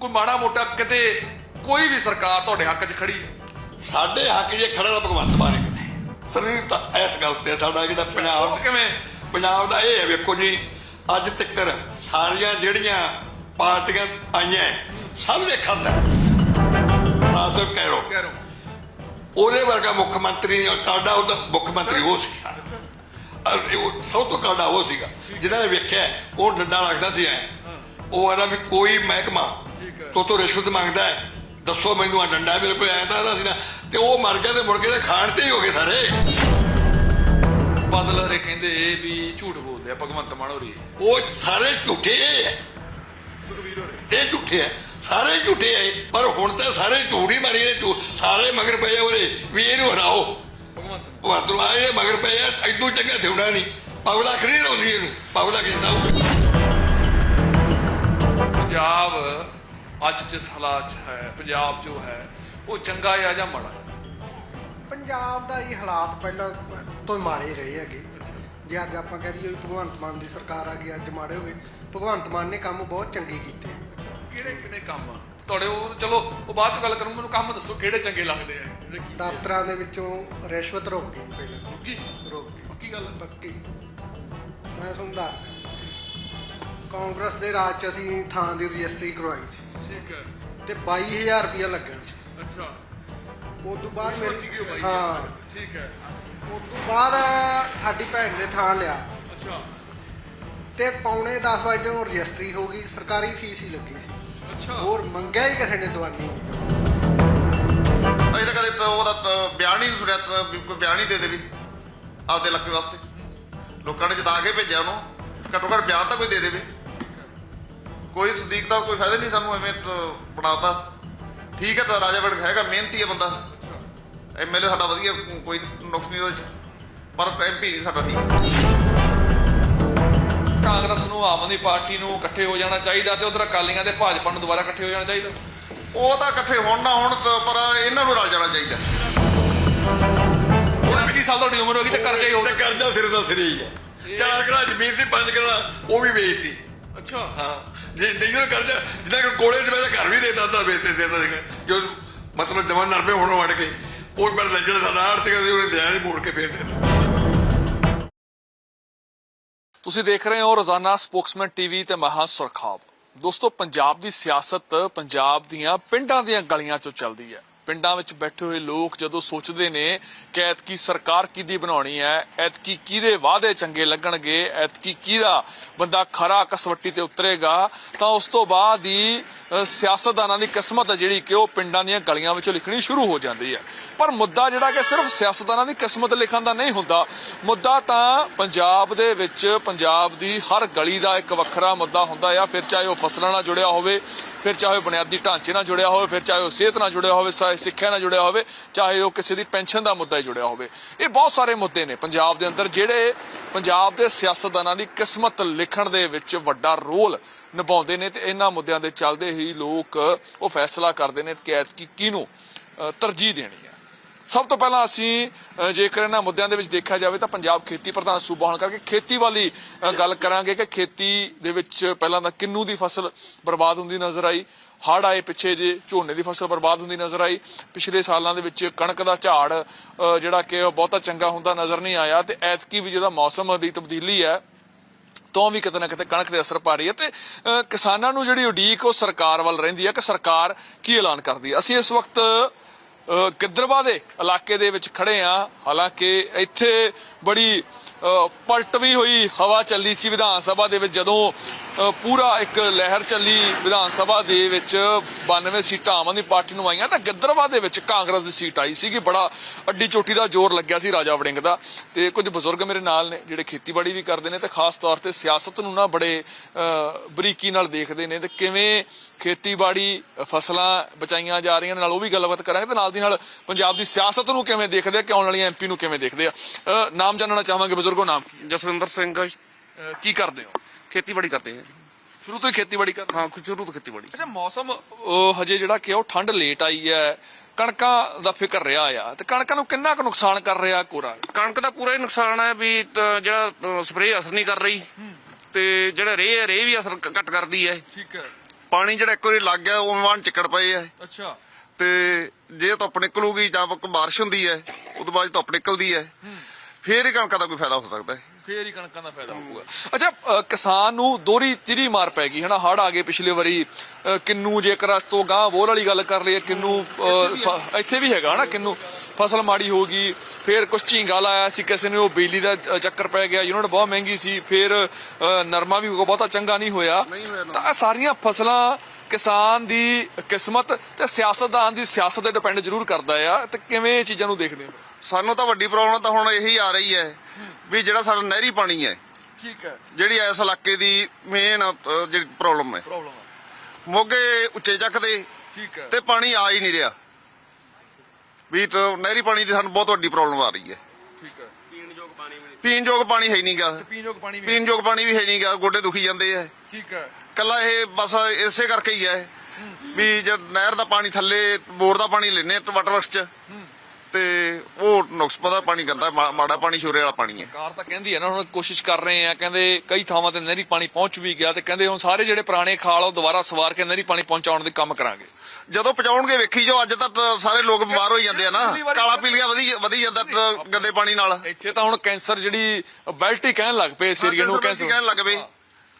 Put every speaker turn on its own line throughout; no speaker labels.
ਕੋਈ ਮਾੜਾ ਮੋਟਾ ਕਿਤੇ ਕੋਈ ਵੀ ਸਰਕਾਰ ਤੁਹਾਡੇ ਹੱਕ 'ਚ ਖੜੀ।
ਸਾਡੇ ਹੱਕ ਜੇ ਖੜਾ ਤਾਂ ਭਗਵੰਤ ਮਾਨ ਹੀ ਕਰੇ ਸਰੀਰ ਤਾਂ ਇਸ ਗੱਲ ਤੇ ਸਾਡਾ ਜਿਹੜਾ ਪੰਜਾਬ
ਕਿਵੇਂ?
ਪੰਜਾਬ ਦਾ ਇਹ ਹੈ ਵੇਖੋ ਜੀ ਅੱਜ ਤੱਕ ਸਾਰੀਆਂ ਜਿਹੜੀਆਂ ਪਾਰਟੀਆਂ ਆਈਆਂ ਸਭ ਨੇ ਖਾਦਾ ਤੋਂ ਕਹਿ ਲਓ।
ਕਹਿ ਰਹੇ
ਉਹਦੇ ਵਰਗਾ ਮੁੱਖ ਮੰਤਰੀ ਕਾਡਾ ਉਹਦਾ ਮੁੱਖ ਮੰਤਰੀ ਉਹ ਸੀ ਅਹ ਉਹ ਸਭ ਤੋਂ ਕਾਡਾ ਉਹ ਸੀਗਾ। ਜਿਹਨਾਂ ਨੇ ਵੇਖਿਆ ਉਹ ਡੰਡਾ ਲੱਗਦਾ ਸੀ ਐ। ਉਹ ਆਦਾ ਵੀ ਕੋਈ ਮਹਿਕਮਾ। ਤੋਂ ਤੋਂ ਰਿਸ਼ਵਤ ਮੰਗਦਾ ਹੈ। ਦੱਸੋ ਮੈਨੂੰ ਆ ਡੰਡਾ ਮੇਰੇ ਕੋਲ ਆਇਆ ਤਾਂ ਸੀ ਨਾ। ਤੇ ਉਹ ਮਰ ਗਿਆ ਤੇ ਮੁੜ ਕੇ ਤੇ ਖਾਣ ਤੇ ਹੀ ਹੋ ਗਏ ਸਾਰੇ।
ਬਾਦਲ ਹਰੇ ਕਹਿੰਦੇ ਇਹ ਵੀ ਝੂਠ ਬੋਲਦੇ ਆ ਭਗਵੰਤ ਮਾਨ ਹੋਰੀ
ਉਹ ਸਾਰੇ ਝੂਠੇ ਹੈ
ਸੁਖਵੀਰ ਹੋਰੇ।
ਇਹ ਝੂਠੇ ਹੈ ਸਾਰੇ ਝੂਠੇ ਹੈ ਪਰ ਹੁਣ ਤਾਂ ਸਾਰੇ ਝੂਠ ਹੀ ਮਾਰੀ ਦੇ ਸਾਰੇ ਮਗਰ ਪਏ ਉਹਦੇ। ਵੀ ਇਹਨੂੰ ਹਰਾਓ।
ਭਗਵੰਤ
ਉਹ ਆਤਮਾ ਇਹ ਮਗਰ ਪਏ ਆ। ਐਡੂ ਚੰਗਾ ਥਿਉਣਾ ਨਹੀਂ। ਪਗਲਾ ਖਰੀ ਲਾਉਂਦੀ ਇਹਨੂੰ। ਪਗਲਾ ਕਿਦਾਂ
ਪੰਜਾਬ ਅੱਜ ਜਿਸ ਹਾਲਾਤ ਹੈ ਪੰਜਾਬ ਜੋ ਹੈ ਉਹ ਚੰਗਾ ਹੈ ਜਾਂ ਮਾੜਾ?
ਪੰਜਾਬ ਦਾ ਇਹ ਹਾਲਾਤ ਪਹਿਲਾਂ ਤੋਂ ਹੀ ਮਾੜੇ ਰਹੇ ਹੈਗੇ। ਜੇ ਅੱਜ ਆਪਾਂ ਕਹਿ ਦਈਏ ਭਗਵੰਤ ਮਾਨ ਦੀ ਸਰਕਾਰ ਆ ਗਈ ਅੱਜ ਮਾੜੇ ਹੋ ਗਏ। ਭਗਵੰਤ ਮਾਨ ਨੇ ਕੰਮ ਬਹੁਤ ਚੰਗੇ ਕੀਤੇ।
ਕਿਹੜੇ ਕਿਹੜੇ ਕੰਮ? ਤੁਹਾਡੇ ਉਹ ਚਲੋ ਉਹ ਬਾਅਦ ਚ ਗੱਲ ਕਰੂੰ ਮੈਨੂੰ ਕੰਮ ਦੱਸੋ ਕਿਹੜੇ ਚੰਗੇ ਲੱਗਦੇ ਆ? ਜਿਹੜੇ ਕੀ
ਦਫ਼ਤਰਾਂ ਦੇ ਵਿੱਚੋਂ ਰਿਸ਼ਵਤ ਰੋਕ ਪਹਿਲਾਂ।
ਰੁਕੀ ਪੱਕੀ ਗੱਲ।
ਪੱਕੀ। ਮੈਂ ਸੁਣਦਾ ਕਾਂਗਰਸ ਦੇ ਰਾਜ ਚ ਅਸੀਂ ਥਾਂ ਦੀ ਰਜਿਸਟਰੀ ਕਰਵਾਈ ਸੀ।
ਠੀਕ ਹੈ।
ਤੇ 22000 ਰੁਪਇਆ ਲੱਗਿਆ ਸੀ।
ਅੱਛਾ।
ਉਸ ਤੋਂ ਬਾਅਦ ਮੇਰੇ ਹਾਂ।
ਠੀਕ ਹੈ।
ਉਸ ਤੋਂ ਬਾਅਦ ਸਾਡੀ ਭੈਣ ਨੇ ਥਾਂ ਲਿਆ।
ਅੱਛਾ।
ਤੇ ਪੌਣੇ 10 ਵਜੇ ਨੂੰ ਰਜਿਸਟਰੀ ਹੋ ਗਈ ਸਰਕਾਰੀ ਫੀਸ ਹੀ ਲੱਗੀ ਸੀ।
ਅੱਛਾ।
ਹੋਰ ਮੰਗਿਆ ਹੀ ਕਿਸੇ ਨੇ ਦਵਾਨੀ।
ਅਜੇ ਤਾਂ ਕਦੇ ਤਾਂ ਉਹਦਾ ਤਾਂ ਬਿਆਨ ਹੀ ਨਹੀਂ ਸੁਣਿਆ ਤਾਂ ਕੋਈ ਬਿਆਨ ਹੀ ਦੇ ਦੇ ਵੀ ਆਪਦੇ ਇਲਾਕੇ ਵਾਸਤੇ। ਲੋਕਾਂ ਨੇ ਜਿਤਾ ਕੇ ਭੇਜਿਆ ਉਹਨੂੰ ਘੱਟੋ ਘੱਟ ਬਿਆਨ ਤਾਂ ਕੋਈ ਦੇ ਦੇਵੇ। ਕੋਈ ਸਦੀਕ ਦਾ ਕੋਈ ਫਾਇਦਾ ਨਹੀਂ ਸਾਨੂੰ ਐਵੇਂ ਬਣਾਤਾ। ਠੀਕ ਹੈ ਤਾਂ ਰਾਜਾ ਵੜਕ ਹੈਗਾ ਮਿਹਨਤੀ ਹੈ ਬੰਦਾ। ਐਮਐਲਏ ਸਾਡਾ ਵਧੀਆ ਕੋਈ ਨੁਕਸ ਨਹੀਂ ਉਹਦੇ ਚ। ਪਰ ਐਮਪੀ ਨਹੀਂ ਸਾਡਾ ਠੀਕ।
ਕਾਂਗਰਸ ਨੂੰ ਆਮ ਆਦਮੀ ਪਾਰਟੀ ਨੂੰ ਇਕੱਠੇ ਹੋ ਜਾਣਾ ਚਾਹੀਦਾ ਤੇ ਉਧਰ ਅਕਾਲੀਆਂ ਤੇ ਭਾਜਪਾ ਨੂੰ ਦੁਬਾਰਾ ਇਕੱਠੇ ਹੋ ਜਾਣਾ ਚਾਹੀਦਾ।
ਉਹ ਤਾਂ ਇਕੱਠੇ ਹੋਣ ਨਾ ਹੋਣ ਪਰ ਇਹਨਾਂ ਨੂੰ ਰਲ ਜਾਣਾ ਚਾਹੀਦਾ।
ਹੁਣ 80 ਸਾਲ ਤੁਹਾਡੀ ਉਮਰ ਹੋ ਗਈ ਤੇ ਕਰਜ਼ਾ ਹੀ ਹੋ
ਤੇ ਕਰਜ਼ਾ ਸਿਰ ਦਾ ਸਿਰ ਹੀ ਹੈ। ਚਾਰ ਕਿਲਾ ਜ਼ਮੀਨ ਸੀ ਪੰਜ ਕਿਲਾ ਉਹ ਵੀ ਵੇਚਤੀ।
ਅੱਛਾ।
ਹਾਂ। ਜੇ ਨਹੀਂ ਕਰਜ਼ਾ, ਜਿੱਦਾਂ ਕਿ ਕੋਲੇ ਚ ਮੈਂ ਤਾਂ ਘਰ ਵੀ ਦੇਤਾ ਤਾਂ ਵੇਚਦੇ ਦੇਤਾ ਸੀਗਾ ਜੋ ਮਤਲਬ ਜਵਾਨ ਨਰਮੇ ਹੋਣੋਂ ਵੜ ਕੇ, ਉਹ ਪਰ ਲੱਜਣ ਸਾਡਾ ਆਰਥਿਕ ਉਹਨੇ ਲਿਆ ਨਹੀਂ ਮੋੜ ਕੇ ਫੇਰ ਦੇਤਾ।
ਤੁਸੀਂ ਦੇਖ ਰਹੇ ਹੋ ਰੋਜ਼ਾਨਾ ਸਪੋਕਸਮੈਨ ਟੀਵੀ ਤੇ ਮਹਾ ਸੁਰਖਾਬ। ਦੋਸਤੋ, ਪੰਜਾਬ ਦੀ ਸਿਆਸਤ ਪੰਜਾਬ ਦੀਆਂ ਪਿੰਡਾਂ ਦੀਆਂ ਗਲੀਆਂ ਚੋਂ ਚੱਲਦੀ ਹੈ। ਪਿੰਡਾਂ ਵਿੱਚ ਬੈਠੇ ਹੋਏ ਲੋਕ ਜਦੋਂ ਸੋਚਦੇ ਨੇ ਕਿ ਐਤਕੀ ਸਰਕਾਰ ਕਿਹਦੀ ਬਣਾਉਣੀ ਹੈ, ਐਤਕੀ ਕਿਹਦੇ ਵਾਅਦੇ ਚੰਗੇ ਲੱਗਣਗੇ, ਐਤਕੀ ਕਿਹਦਾ ਬੰਦਾ ਖਰਾ ਕਸਵੱਟੀ ਤੇ ਉਤਰੇਗਾ, ਤਾਂ ਉਸ ਤੋਂ ਬਾਅਦ ਹੀ ਸਿਆਸਤਦਾਨਾਂ ਦੀ ਕਿਸਮਤ ਹੈ ਜਿਹੜੀ ਕਿ ਉਹ ਪਿੰਡਾਂ ਦੀਆਂ ਗਲੀਆਂ ਵਿੱਚੋਂ ਲਿਖਣੀ ਸ਼ੁਰੂ ਹੋ ਜਾਂਦੀ ਹੈ। ਪਰ ਮੁੱਦਾ ਜਿਹੜਾ ਕਿ ਸਿਰਫ ਸਿਆਸਤਦਾਨਾਂ ਦੀ ਕਿਸਮਤ ਲਿਖਣ ਦਾ ਨਹੀਂ ਹੁੰਦਾ, ਮੁੱਦਾ ਤਾਂ ਪੰਜਾਬ ਦੇ ਵਿੱਚ ਪੰਜਾਬ ਦੀ ਹਰ ਗਲੀ ਦਾ ਇੱਕ ਵੱਖਰਾ ਮੁੱਦਾ ਹੁੰਦਾ ਆ, ਫਿਰ ਚਾਹੇ ਉਹ ਫਸਲਾਂ ਨਾਲ ਜੁੜਿਆ ਹੋਵੇ ਫਿਰ ਚਾਹੇ ਉਹ ਬੁਨਿਆਦੀ ਢਾਂਚੇ ਨਾਲ ਜੁੜਿਆ ਹੋਵੇ, ਫਿਰ ਚਾਹੇ ਉਹ ਸਿਹਤ ਨਾਲ ਜੁੜਿਆ ਹੋਵੇ, ਚਾਹੇ ਸਿੱਖਿਆ ਨਾਲ ਜੁੜਿਆ ਹੋਵੇ, ਚਾਹੇ ਉਹ ਕਿਸੇ ਦੀ ਪੈਨਸ਼ਨ ਦਾ ਮੁੱਦਾ ਹੀ ਜੁੜਿਆ ਹੋਵੇ। ਇਹ ਬਹੁਤ ਸਾਰੇ ਮੁੱਦੇ ਨੇ ਪੰਜਾਬ ਦੇ ਅੰਦਰ ਜਿਹੜੇ ਪੰਜਾਬ ਦੇ ਸਿਆਸਤਦਾਨਾਂ ਦੀ ਕਿਸਮਤ ਲਿਖਣ ਦੇ ਵਿੱਚ ਵੱਡਾ ਰੋਲ ਨਿਭਾਉਂਦੇ ਨੇ ਤੇ ਇਹਨਾਂ ਮੁੱਦਿਆਂ ਦੇ ਚੱਲਦੇ ਹੀ ਲੋਕ ਉਹ ਫੈਸਲਾ ਕਰਦੇ ਨੇ ਕਿ ਕਿਹਨੂੰ ਤਰਜੀਹ ਦੇਣੀ ਹੈ। ਸਭ ਤੋਂ ਪਹਿਲਾਂ ਅਸੀਂ ਜੇਕਰ ਇਹਨਾਂ ਮੁੱਦਿਆਂ ਦੇ ਵਿੱਚ ਦੇਖਿਆ ਜਾਵੇ ਤਾਂ ਪੰਜਾਬ ਖੇਤੀ ਪ੍ਰਧਾਨ ਸੂਬਾ ਹੋਣ ਕਰਕੇ ਖੇਤੀ ਵਾਲੀ ਗੱਲ ਕਰਾਂਗੇ ਕਿ ਖੇਤੀ ਦੇ ਵਿੱਚ ਪਹਿਲਾਂ ਤਾਂ ਕਿੰਨੂ ਦੀ ਫਸਲ ਬਰਬਾਦ ਹੁੰਦੀ ਨਜ਼ਰ ਆਈ, ਹੜ੍ਹ ਆਏ ਪਿੱਛੇ ਜੇ ਝੋਨੇ ਦੀ ਫਸਲ ਬਰਬਾਦ ਹੁੰਦੀ ਨਜ਼ਰ ਆਈ, ਪਿਛਲੇ ਸਾਲਾਂ ਦੇ ਵਿੱਚ ਕਣਕ ਦਾ ਝਾੜ ਜਿਹੜਾ ਕਿ ਉਹ ਬਹੁਤਾ ਚੰਗਾ ਹੁੰਦਾ ਨਜ਼ਰ ਨਹੀਂ ਆਇਆ ਤੇ ਐਤਕੀ ਵੀ ਜਿਹਦਾ ਮੌਸਮ ਦੀ ਤਬਦੀਲੀ ਹੈ, ਤੋਂ ਵੀ ਕਿਤੇ ਨਾ ਕਿਤੇ ਕਣਕ ਦੇ ਅਸਰ ਪਾ ਰਹੀ ਹੈ ਤੇ ਕਿਸਾਨਾਂ ਨੂੰ ਜਿਹੜੀ ਉਡੀਕ ਉਹ ਸਰਕਾਰ ਵੱਲ ਰਹਿੰਦੀ ਹੈ ਕਿ ਸਰਕਾਰ ਕੀ ਐਲਾਨ ਕਰਦੀ ਹੈ? ਅਸੀਂ ਇਸ ਵਕਤ ਅ, ਗਿੱਦੜਵਾ ਦੇ ਇਲਾਕੇ ਦੇ ਵਿੱਚ ਖੜੇ ਆ। ਹਾਲਾਂਕਿ ਇੱਥੇ ਬੜੀ ਅ, ਪਲਟ ਵੀ ਹੋਈ ਹਵਾ ਚੱਲੀ ਸੀ ਵਿਧਾਨ ਸਭਾ ਦੇ ਵਿੱਚ ਜਦੋਂ ਪੂਰਾ ਇੱਕ ਲਹਿਰ ਚੱਲੀ ਵਿਧਾਨ ਸਭਾ ਦੇ ਵਿੱਚ। 92 ਸੀਟਾਂ ਆਮ ਆਦਮੀ ਪਾਰਟੀ ਨੂੰ ਆਈਆਂ ਤਾਂ ਗਿੱਦੜਵਾ ਦੇ ਵਿੱਚ ਕਾਂਗਰਸ ਦੀ ਸੀਟ ਆਈ ਸੀ ਕਿ ਬੜਾ ਅੱਡੀ ਚੋਟੀ ਦਾ ਜ਼ੋਰ ਲੱਗਿਆ ਸੀ ਰਾਜਾ ਵੜਿੰਗ ਦਾ। ਤੇ ਕੁਝ ਬਜ਼ੁਰਗ ਮੇਰੇ ਨਾਲ ਨੇ ਜਿਹੜੇ ਖੇਤੀਬਾੜੀ ਵੀ ਕਰਦੇ ਨੇ ਤੇ ਖਾਸ ਤੌਰ ਤੇ ਸਿਆਸਤ ਨੂੰ ਨਾ ਬੜੇ ਬਰੀਕੀ ਨਾਲ ਦੇਖਦੇ ਨੇ। ਤੇ ਕਿਵੇਂ ਖੇਤੀਬਾੜੀ ਫਸਲਾਂ ਬਚਾਈਆਂ ਜਾ ਰਹੀਆਂ ਨਾਲ ਉਹ ਵੀ ਗੱਲਬਾਤ ਕਰਾਂਗੇ ਤੇ ਨਾਲ ਦੀ ਨਾਲ ਪੰਜਾਬ ਦੀ ਸਿਆਸਤ ਨੂੰ ਕਿਵੇਂ ਦੇਖਦੇ ਆ ਕਿ ਆਉਣ ਵਾਲੀਆਂ ਐਮਪੀ ਨੂੰ ਕਿਵੇਂ ਦੇਖਦੇ ਆ। ਨਾਮ ਜਾਣਨਾ ਚਾਹਾਂਗੇ ਬਜ਼ੁਰਗੋ ਨਾਮ?
ਜਸਵਿੰਦਰ ਸਿੰਘ
ਕੀ ਕਰਦੇ ਹੋ?
ਖੇਤੀਬਾੜੀ ਕਰਦੇ ਆ।
ਸ਼ੁਰੂ ਤੋਂ ਹੀ ਖੇਤੀਬਾੜੀ ਕਰਦੇ
ਹਾਂ ਸ਼ੁਰੂ ਤੋਂ ਖੇਤੀਬਾੜੀ।
ਅੱਛਾ ਮੌਸਮ ਅਹ, ਹਜੇ ਜਿਹੜਾ ਕਿ ਉਹ ਠੰਡ ਲੇਟ ਆਈ ਹੈ। ਕਣਕਾਂ ਦਾ ਫਿਕਰ ਰਿਹਾ ਆ। ਤੇ ਕਣਕਾਂ ਨੂੰ ਕਿੰਨਾ ਕੁ ਨੁਕਸਾਨ ਕਰ ਰਿਹਾ ਕੋਰਾ?
ਕਣਕ ਦਾ ਪੂਰਾ ਹੀ ਨੁਕਸਾਨ ਹੈ ਵੀ ਤਾਂ ਜਿਹੜਾ ਸਪਰੇਅ ਅਸਰ ਨਹੀਂ ਕਰ ਰਹੀ। ਤੇ ਜਿਹੜਾ ਰੇਹ ਹੈ ਰੇਹ ਵੀ ਅਸਰ ਘ- ਘੱਟ ਕਰਦੀ ਹੈ।
ਠੀਕ ਹੈ।
ਪਾਣੀ ਜਿਹੜਾ ਇੱਕ ਵਾਰੀ ਲੱਗ ਗਿਆ ਉਹ ਵਾਂ ਚਿੱਕੜ ਪਏ ਆ।
ਅੱਛਾ।
ਤੇ ਜੇ ਧੁੱਪ ਨਿਕਲੂਗੀ ਜਾਂ ਕੋਈ ਬਾਰਿਸ਼ ਹੁੰਦੀ ਹੈ ਉਦੋਂ ਬਾਅਦ ਧੁੱਪ ਨਿਕਲਦੀ ਹੈ। ਫੇਰ ਹੀ ਕਣਕਾਂ ਦਾ ਕੋਈ ਫਾਇਦਾ ਹੋ ਸਕਦਾ ਹੈ।
ਫੇਰ ਹੀ ਕਣਕਾਂ ਦਾ ਫਾਇਦਾ ਹੋਊਗਾ। ਅੱਛਾ ਅ, ਕਿਸਾਨ ਨੂੰ ਦੋਰੀ ਤਿਰੀ ਮਾਰ ਪੈ ਗਈ ਹਨਾ? ਹੜ ਆ ਗਏ ਪਿਛਲੇ ਵਾਰੀ। ਅ, ਕਿੰਨੂ ਜੇਕਰ ਅਸ ਤੋਂ ਗਾਂ ਬੋਰ ਵਾਲੀ ਗੱਲ ਕਰ ਲਈਏ ਕਿੰਨੂ ਅ, ਫ- ਇੱਥੇ ਵੀ ਹੈਗਾ ਹਨਾ? ਕਿੰਨੂ ਫਸਲ ਮਾੜੀ ਹੋ ਗਈ ਫੇਰ ਕੁਛ ਝੀਂਗਾ ਲਾਇਆ ਸੀ ਕਿਸੇ ਨੇ ਉਹ ਬਿਜਲੀ ਦਾ ਅ, ਚੱਕਰ ਪੈ ਗਿਆ ਯੂਨਿਟ ਬਹੁਤ ਮਹਿੰਗੀ ਸੀ ਫੇਰ ਅ, ਨਰਮਾ ਵੀ ਬਹੁਤਾ ਚੰਗਾ ਨਹੀਂ ਹੋਇਆ। ਤਾਂ ਇਹ ਸਾਰੀਆਂ ਫਸਲਾਂ ਕਿਸਾਨ ਦੀ ਕਿਸਮਤ ਤੇ ਸਿਆਸਤਦਾਨ ਦੀ ਸਿਆਸਤ ਤੇ ਡਿਪੈਂਡ ਜ਼ਰੂਰ ਕਰਦਾ ਆ। ਤੇ ਕਿਵੇਂ ਇਹ ਚੀਜ਼ਾਂ ਨੂੰ ਦੇਖਦੇ ਹੋ?
ਸਾਨੂੰ ਤਾਂ ਵੱਡੀ ਪ੍ਰੋਬਲਮ ਤਾਂ ਹੁਣ ਇਹੀ ਆ ਰਹੀ ਹੈ। ਵੀ ਜਿਹੜਾ ਸਾਡਾ ਨਹਿਰੀ ਪਾਣੀ ਹੈ
ਠੀਕ ਹੈ।
ਜਿਹੜੀ ਇਸ ਇਲਾਕੇ ਦੀ ਮੇਨ ਜਿਹੜੀ ਪ੍ਰੋਬਲਮ ਹੈ।
ਪ੍ਰੋਬਲਮ
ਮੋਗੇ ਉੱਚੇ ਚੱਕਦੇ
ਠੀਕ ਹੈ।
ਤੇ ਪਾਣੀ ਆ ਹੀ ਨਹੀਂ ਰਿਹਾ। ਵੀ ਤਾਂ ਨਹਿਰੀ ਪਾਣੀ ਦੀ ਸਾਨੂੰ ਬਹੁਤ ਵੱਡੀ ਪ੍ਰੋਬਲਮ ਆ ਰਹੀ ਹੈ।
ਠੀਕ ਹੈ।
ਪੀਣ ਯੋਗ ਪਾਣੀ ਹੈ ਨਹੀਂਗਾ।
ਪੀਣ ਯੋਗ ਪਾਣੀ ਵੀ
ਪੀਣ ਯੋਗ ਪਾਣੀ ਵੀ ਹੈ ਨਹੀਂਗਾ ਗੋਡੇ ਦੁਖੀ ਜਾਂਦੇ ਆ।
ਠੀਕ ਹੈ।
ਕੱਲਾ ਇਹ ਬਸ ਇਸੇ ਕਰਕੇ ਹੀ ਹੈ। ਵੀ ਜਦ ਨਹਿਰ ਦਾ ਪਾਣੀ ਥੱਲੇ ਬੋਰ ਦਾ ਪਾਣੀ ਲੈਨੇ ਵਾਟਰ ਵਰਕਸ ਚ। ਤੇ ਉਹ ਨੁਕਸ ਪਤਾ ਪਾਣੀ ਗੰਦਾ ਮਾ- ਮਾੜਾ ਪਾਣੀ ਸ਼ੋਰੇ ਵਾਲਾ ਪਾਣੀ ਹੈ।
ਸਰਕਾਰ ਤਾਂ ਕਹਿੰਦੀ ਹੈ ਨਾ ਹੁਣ ਕੋਸ਼ਿਸ਼ ਕਰ ਰਹੇ ਆ ਕਹਿੰਦੇ ਕਈ ਥਾਵਾਂ ਤੇ ਨਹਿਰੀ ਪਾਣੀ ਪਹੁੰਚ ਵੀ ਗਿਆ ਤੇ ਕਹਿੰਦੇ ਹੁਣ ਸਾਰੇ ਜਿਹੜੇ ਪੁਰਾਣੇ ਖਾਲ ਆ ਉਹ ਦੁਬਾਰਾ ਸਵਾਰ ਕੇ ਨਹਿਰੀ ਪਾਣੀ ਪਹੁੰਚਾਉਣ ਦੇ ਕੰਮ ਕਰਾਂਗੇ।
ਜਦੋਂ ਪਹੁੰਚਾਉਣਗੇ ਵੇਖੀ ਜੋ ਅੱਜ ਤੱਕ ਸਾਰੇ ਲੋਕ ਬਿਮਾਰ ਹੋਈ ਜਾਂਦੇ ਆ ਨਾ। ਕਾਲਾ ਪੀਲੀਆ ਵਧੀ ਵਧੀ ਜਾਂਦਾ ਗੰਦੇ ਪਾਣੀ ਨਾਲ।
ਇੱਥੇ ਤਾਂ ਹੁਣ ਕੈਂਸਰ ਜਿਹੜੀ ਬੈਲਟ ਹੀ ਕਹਿਣ ਲੱਗ ਪਏ ਇਸ ਏਰੀਆ ਨੂੰ
ਕੈਂਸਰ
ਕੈਂਸਰ
ਕਹਿਣ ਲੱਗ ਪਏ।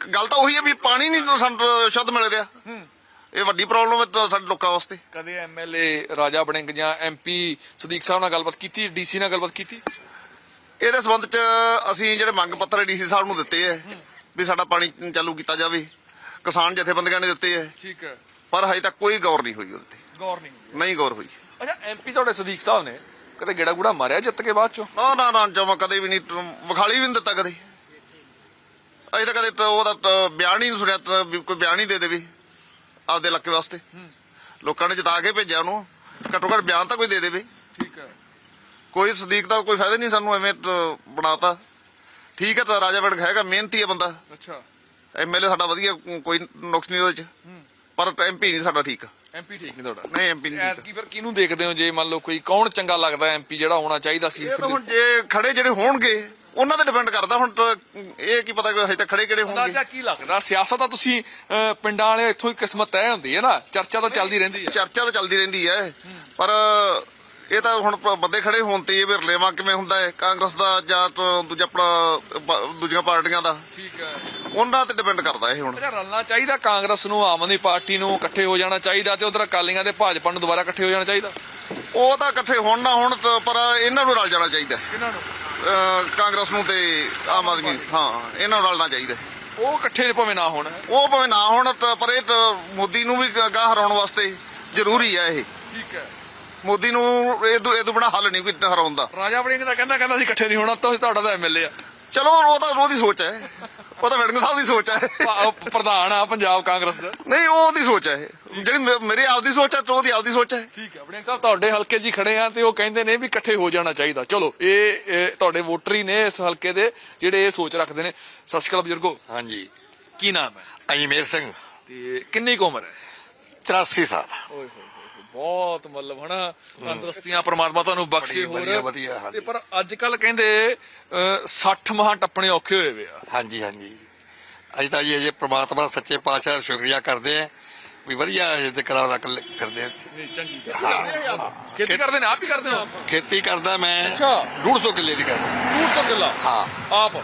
ਗੱਲ ਤਾਂ ਉਹੀ ਹੈ ਵੀ ਪਾਣੀ ਨਹੀਂ ਸਾਨੂੰ ਸ਼ੁੱਧ ਮਿਲ ਰਿਹਾ। ਇਹ ਵੱਡੀ ਪ੍ਰੋਬਲਮ ਹੈ ਤਾਂ ਸਾਡੇ ਲੋਕਾਂ ਵਾਸਤੇ।
ਕਦੇ ਐਮਐਲਏ ਰਾਜਾ ਬੜਿੰਗ ਜਾਂ ਐਮਪੀ ਸਦੀਕ ਸਾਹਿਬ ਨਾਲ ਗੱਲਬਾਤ ਕੀਤੀ ਡੀਸੀ ਨਾਲ ਗੱਲਬਾਤ ਕੀਤੀ?
ਇਹਦੇ ਸੰਬੰਧ ਚ ਅਸੀਂ ਜਿਹੜੇ ਮੰਗ ਪੱਤਰ ਡੀਸੀ ਸਾਹਿਬ ਨੂੰ ਦਿੱਤੇ ਹੈ ਵੀ ਸਾਡਾ ਪਾਣੀ ਚਾਲੂ ਕੀਤਾ ਜਾਵੇ। ਕਿਸਾਨ ਜਥੇਬੰਦੀਆਂ ਨੇ ਦਿੱਤੇ ਹੈ।
ਠੀਕ ਹੈ।
ਪਰ ਹਜੇ ਤੱਕ ਕੋਈ ਗੌਰ ਨਹੀਂ ਹੋਈ ਉਹਦੇ ਤੇ।
ਗੌਰ ਨਹੀਂ
ਨਹੀਂ ਗੌਰ ਹੋਈ।
ਅੱਛਾ ਐਮਪੀ ਤੁਹਾਡੇ ਸਦੀਕ ਸਾਹਿਬ ਨੇ ਕਦੇ ਗੇੜਾ ਗੂੜਾ ਮਾਰਿਆ ਜਿੱਤ ਕੇ ਬਾਅਦ ਚੋਂ?
ਨਾ ਨਾ ਨਾ ਜਮਾ ਕਦੇ ਵੀ ਨਹੀਂ ਵਿਖਾਲੀ ਵੀ ਨਹੀਂ ਦਿੱਤਾ ਕਦੇ। ਅਜੇ ਤਾਂ ਕਦੇ ਉਹਦਾ ਬਿਆਨ ਹੀ ਨਹੀਂ ਸੁਣਿਆ ਕੋਈ ਬਿਆਨ ਹੀ ਦੇ ਦੇਵੇ। ਆਪਦੇ ਇਲਾਕੇ ਵਾਸਤੇ। ਲੋਕਾਂ ਨੇ ਜਿਤਾ ਕੇ ਭੇਜਿਆ ਉਹਨੂੰ। ਘੱਟੋ ਘੱਟ ਬਿਆਨ ਤਾਂ ਕੋਈ ਦੇ ਦੇਵੇ।
ਠੀਕ ਹੈ।
ਕੋਈ ਸਦੀਕ ਦਾ ਕੋਈ ਫਾਇਦਾ ਨਹੀਂ ਸਾਨੂੰ ਐਵੇਂ ਤਾਂ ਬਣਾਤਾ। ਠੀਕ ਹੈ ਤਾਂ ਰਾਜਾ ਵੜਕ ਹੈਗਾ ਮਿਹਨਤੀ ਹੈ ਬੰਦਾ।
ਅੱਛਾ।
ਐਮਐਲਏ ਸਾਡਾ ਵਧੀਆ ਕੋਈ ਨੁਕਸ ਨਹੀਂ ਉਹਦੇ ਚ। ਪਰ ਐਮਪੀ ਨਹੀਂ ਸਾਡਾ ਠੀਕ।
ਐਮਪੀ ਠੀਕ ਨਹੀਂ ਤੁਹਾਡਾ।
ਨਹੀਂ ਐਮਪੀ ਨਹੀਂ ਠੀਕ।
ਐਤਕੀ ਫਿਰ ਕਿਹਨੂੰ ਦੇਖਦੇ ਹੋ ਜੇ ਮੰਨ ਲਓ ਕੋਈ ਕੌਣ ਚੰਗਾ ਲੱਗਦਾ ਐਮਪੀ ਜਿਹੜਾ ਹੋਣਾ ਚਾਹੀਦਾ ਸੀ
ਇਹ ਤਾਂ ਹੁਣ ਜੇ ਖੜੇ ਜਿਹੜੇ ਹੋਣਗੇ ਉਹਨਾਂ ਤੇ ਡਿਪੈਂਡ ਕਰਦਾ ਹੁਣ ਤਾਂ ਇਹ ਕੀ ਪਤਾ ਕਿ ਹਜੇ ਤੱਕ ਖੜੇ ਕਿਹੜੇ ਹੋਣਗੇ।
ਅੰਦਾਜ਼ਾ ਕੀ ਲੱਗਦਾ? ਸਿਆਸਤ ਤਾਂ ਤੁਸੀਂ ਅਹ, ਪਿੰਡਾਂ ਵਾਲੇ ਇੱਥੋਂ ਹੀ ਕਿਸਮਤ ਤੈਅ ਹੁੰਦੀ ਹੈ ਨਾ। ਚਰਚਾ ਤਾਂ ਚੱਲਦੀ ਰਹਿੰਦੀ ਹੈ।
ਚਰਚਾ ਤਾਂ ਚੱਲਦੀ ਰਹਿੰਦੀ ਹੈ। ਪਰ ਇਹ ਤਾਂ ਹੁਣ ਪ- ਬੰਦੇ ਖੜੇ ਹੋਣ ਤੇ ਇਹ ਵੀ ਰਲੇਵਾ ਕਿਵੇਂ ਹੁੰਦਾ ਹੈ? ਕਾਂਗਰਸ ਦਾ ਜਾਂ ਤਾਂ ਦੂਜਾ ਆਪਣਾ ਪ- ਦੂਜੀਆਂ ਪਾਰਟੀਆਂ ਦਾ।
ਠੀਕ ਹੈ।
ਉਹਨਾਂ ਤੇ ਡਿਪੈਂਡ ਕਰਦਾ ਇਹ ਹੁਣ।
ਰਲਣਾ ਚਾਹੀਦਾ ਕਾਂਗਰਸ ਨੂੰ ਆਮ ਆਦਮੀ ਪਾਰਟੀ ਨੂੰ ਇਕੱਠੇ ਹੋ ਜਾਣਾ ਚਾਹੀਦਾ ਤੇ ਉਧਰ ਅਕਾਲੀਆਂ ਦੇ ਭਾਜਪਾ ਨੂੰ ਦੁਬਾਰਾ ਇਕੱਠੇ ਹੋ ਜਾਣਾ ਚਾਹੀਦਾ?
ਉਹ ਤਾਂ ਇਕੱਠੇ ਹੋਣ ਨਾ ਹੋਣ ਤਾਂ ਪਰ ਇਹਨਾਂ ਨੂੰ ਰਲ ਜਾਣਾ ਚਾਹੀਦਾ।
ਕਿਹਨਾਂ ਨੂੰ?
ਕਾਂਗਰਸ ਨੂੰ ਤੇ ਆਮ ਆਦਮੀ ਹਾਂ ਇਹਨਾਂ ਨੂੰ ਰਲਣਾ ਚਾਹੀਦਾ
ਉਹ ਇਕੱਠੇ ਭਾਵੇਂ ਨਾ ਹੋਣ।
ਉਹ ਭਾਵੇਂ ਨਾ ਹੋਣ ਤਾਂ ਪਰ ਇਹ ਤਾਂ ਮੋਦੀ ਨੂੰ ਵੀ ਗਾਹ ਹਰਾਉਣ ਵਾਸਤੇ ਜ਼ਰੂਰੀ ਹੈ ਇਹ।
ਠੀਕ ਹੈ।
ਮੋਦੀ ਨੂੰ ਇਹ ਤੋਂ ਇਹ ਤੋਂ ਬਣਾ ਹੱਲ ਨਹੀਂ ਕੋਈ ਹਰਾਉਣ ਦਾ।
ਰਾਜਾ ਵੜਿੰਗ ਕਹਿੰਦਾ ਕਹਿੰਦਾ ਸੀ ਇਕੱਠੇ ਨਹੀਂ ਹੋਣਾ ਤਾਂ ਤੁਹਾਡਾ ਤਾਂ ਐਮਐਲਏ ਆ।
ਚਲੋ ਉਹ ਤਾਂ ਉਹਦੀ ਸੋਚ ਹੈ। ਉਹ ਤਾਂ ਵੜਿੰਗ ਸਾਹਿਬ ਦੀ ਸੋਚ ਹੈ
ਉਹ ਪ੍ਰਧਾਨ ਆ ਪੰਜਾਬ ਕਾਂਗਰਸ ਦਾ।
ਨਹੀਂ ਉਹ ਉਹਦੀ ਸੋਚ ਹੈ ਇਹ। ਜਿਹੜੀ ਮੇ- ਮੇਰੀ ਆਪਦੀ ਸੋਚ ਹੈ ਤੇ ਉਹਦੀ ਆਪਦੀ ਸੋਚ ਹੈ
ਠੀਕ ਹੈ ਵੜਿੰਗ ਸਾਹਿਬ ਤੁਹਾਡੇ ਹਲਕੇ 'ਚ ਹੀ ਖੜੇ ਆ ਤੇ ਉਹ ਕਹਿੰਦੇ ਨੇ ਵੀ ਇਕੱਠੇ ਹੋ ਜਾਣਾ ਚਾਹੀਦਾ। ਚਲੋ ਇਹ ਇਹ ਤੁਹਾਡੇ ਵੋਟਰ ਹੀ ਨੇ ਇਸ ਹਲਕੇ ਦੇ ਜਿਹੜੇ ਇਹ ਸੋਚ ਰੱਖਦੇ ਨੇ। ਸਤਿ ਸ਼੍ਰੀ ਅਕਾਲ ਬਜ਼ੁਰਗੋ।
ਹਾਂਜੀ।
ਕੀ ਨਾਮ ਹੈ?
ਅਜਮੇਰ ਸਿੰਘ।
ਤੇ ਕਿੰਨੀ ਕੁ ਉਮਰ ਹੈ?
83 ਸਾਲ।
ਓਏ ਹੋਏ, ਬਹੁਤ ਮਤਲਬ ਹਨਾ ਤੰਦਰੁਸਤੀਆਂ ਪ੍ਰਮਾਤਮਾ ਤੁਹਾਨੂੰ ਬਖਸ਼ੇ ਹੋਰ।
ਵਧੀਆ, ਵਧੀਆ, ਹਾਂਜੀ।
ਤੇ ਪਰ ਅੱਜ ਕੱਲ ਕਹਿੰਦੇ ਅਹ, 60 ਮਹਾਂ ਟੱਪਣੇ ਔਖੇ ਹੋਏ ਵੇ ਆ।
ਹਾਂਜੀ ਹਾਂਜੀ। ਅਜੇ ਤਾਂ ਜੀ ਅਜੇ ਪ੍ਰਮਾਤਮਾ ਸੱਚੇ ਪਾਤਸ਼ਾਹ ਦਾ ਸ਼ੁਕਰੀਆ ਕਰਦੇ ਆ ਵੀ ਵਧੀਆ ਅਜੇ ਤੱਕ ਕਰਾ ਰੱਖ ਫਿਰਦੇ ਆ
ਨਹੀਂ ਚੰਗੀ ਖੇਤੀ ਕਰਦੇ ਨੇ ਆਪ ਹੀ ਕਰਦੇ ਹੋ?
ਖੇਤੀ ਕਰਦਾ ਮੈਂ।
ਅੱਛਾ।
150 ਕਿੱਲੇ ਦੀ ਕਰਦਾ।
200 ਕਿੱਲਾ?
ਹਾਂ।
ਆਪ?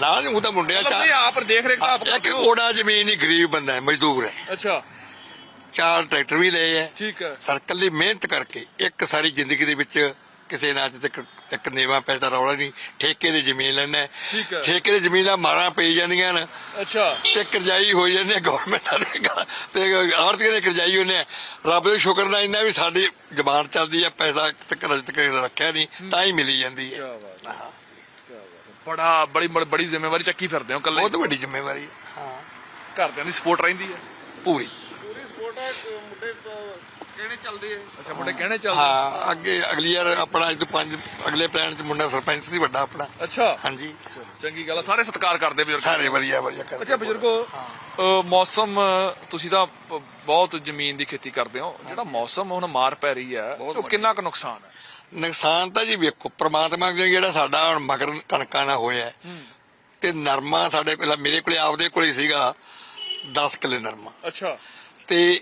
ਨਾਲ ਉਹ ਤਾਂ ਮੁੰਡਿਆ
ਤੁਸੀਂ ਆਪ ਦੇਖ ਰੇਖ ਆਪ
ਇੱਕ ਕੋੜਾ ਜ਼ਮੀਨ ਹੀ ਗਰੀਬ ਬੰਦਾ ਹੈ ਮਜ਼ਦੂਰ ਹੈ।
ਅੱਛਾ।
ਚਾਰ ਟਰੈਕਟਰ ਵੀ ਲਏ ਹੈ
ਠੀਕ ਹੈ
ਸਰ ਕੱਲੀ ਮਿਹਨਤ ਕਰਕੇ ਇੱਕ ਸਾਰੀ ਜ਼ਿੰਦਗੀ ਦੇ ਵਿੱਚ ਕਿਸੇ ਨਾਲ ਤੱਕ ਇੱਕ ਨੇਵਾ ਪੈਸਾ ਰੌਲਾ ਨਹੀਂ। ਠੇਕੇ ਦੀ ਜ਼ਮੀਨ ਲੈਣਾ
ਠੀਕ ਹੈ।
ਠੇਕੇ ਦੀ ਜ਼ਮੀਨ ਦਾ ਮਾਰਾਂ ਪਈ ਜਾਂਦੀਆਂ ਨੇ।
ਅੱਛਾ।
ਤੇ ਕਰਜ਼ਾਈ ਹੋ ਜਾਂਦੇ ਗਵਰਨਮੈਂਟ ਦੇ ਗਾ- ਤੇ ਆੜਤੀਆਂ ਦੇ ਕਰਜ਼ਾਈ ਹੁੰਦੇ ਆ ਰੱਬ ਦੇ ਸ਼ੁਕਰ ਨਾਲ ਇੰਨਾ ਵੀ ਸਾਡੀ ਜ਼ਬਾਨ ਚੱਲਦੀ ਆ ਪੈਸਾ ਤੱਕ ਅਜੇ ਤੱਕ ਰੱਖਿਆ ਨਹੀਂ ਤਾਂ ਹੀ ਮਿਲੀ ਜਾਂਦੀ ਹੈ।
ਹੈ ਬਾਤ ਹੈ ਬੜਾ ਬੜੀ ਬੜੀ ਜ਼ਿੰਮੇਵਾਰੀ ਚੱਕੀ ਫਿਰਦੇ ਹੋ ਕੱਲੇ
ਬਹੁਤ ਵੱਡੀ ਜ਼ਿੰਮੇਵਾਰੀ ਹੈ ਹਾਂ।
ਘਰਦਿਆਂ ਦੀ ਸਪੋਰਟ ਰਹਿੰਦੀ ਹੈ
ਪੂਰੀ।
ਕਿਹੜੇ ਚੱਲਦੇ
ਅੱਛਾ ਮੁੰਡੇ ਕਹਿਣੇ ਚੱਲਦੇ
ਹਾਂ ਅੱਗੇ ਅਗਲੀ ਵਾਰ ਆਪਣਾ ਅੱਜ ਤੋਂ ਪੰਜ ਅਗਲੇ ਪਲਾਨ ਚ ਮੁੰਡਾ ਸਰਪੰਚ ਸੀ ਵੱਡਾ ਆਪਣਾ।
ਅੱਛਾ।
ਹਾਂਜੀ।
ਚੰਗੀ ਗੱਲ ਆ ਸਾਰੇ ਸਤਿਕਾਰ ਕਰਦੇ ਬਜ਼ੁਰਗ।
ਸਾਰੇ ਵਧੀਆ ਵਧੀਆ ਕਰਦੇ
ਅੱਛਾ ਬਜ਼ੁਰਗੋ। ਅ, ਮੌਸਮ ਅ, ਤੁਸੀਂ ਤਾਂ ਪ- ਬਹੁਤ ਜ਼ਮੀਨ ਦੀ ਖੇਤੀ ਕਰਦੇ ਹੋ। ਜਿਹੜਾ ਮੌਸਮ ਹੁਣ ਮਾਰ ਪੈ ਰਹੀ ਹੈ ਉਹ ਕਿੰਨਾ ਕੁ ਨੁਕਸਾਨ ਹੈ?
ਨੁਕਸਾਨ ਤਾਂ ਜੀ ਵੇਖੋ ਪ੍ਰਮਾਤਮਾ ਨੇ ਜਿਹੜਾ ਸਾਡਾ ਹੁਣ ਮਗਰ ਕਣਕਾਂ ਨਾਲ ਹੋਇਆ ਹੈ, ਤੇ ਨਰਮਾ ਸਾਡੇ ਕੋਲ ਮੇਰੇ ਕੋਲੇ ਆਪਦੇ ਕੋਲੇ ਸੀਗਾ 10 ਕਿੱਲੇ ਨਰਮਾ।
ਅੱਛਾ।
ਤੇ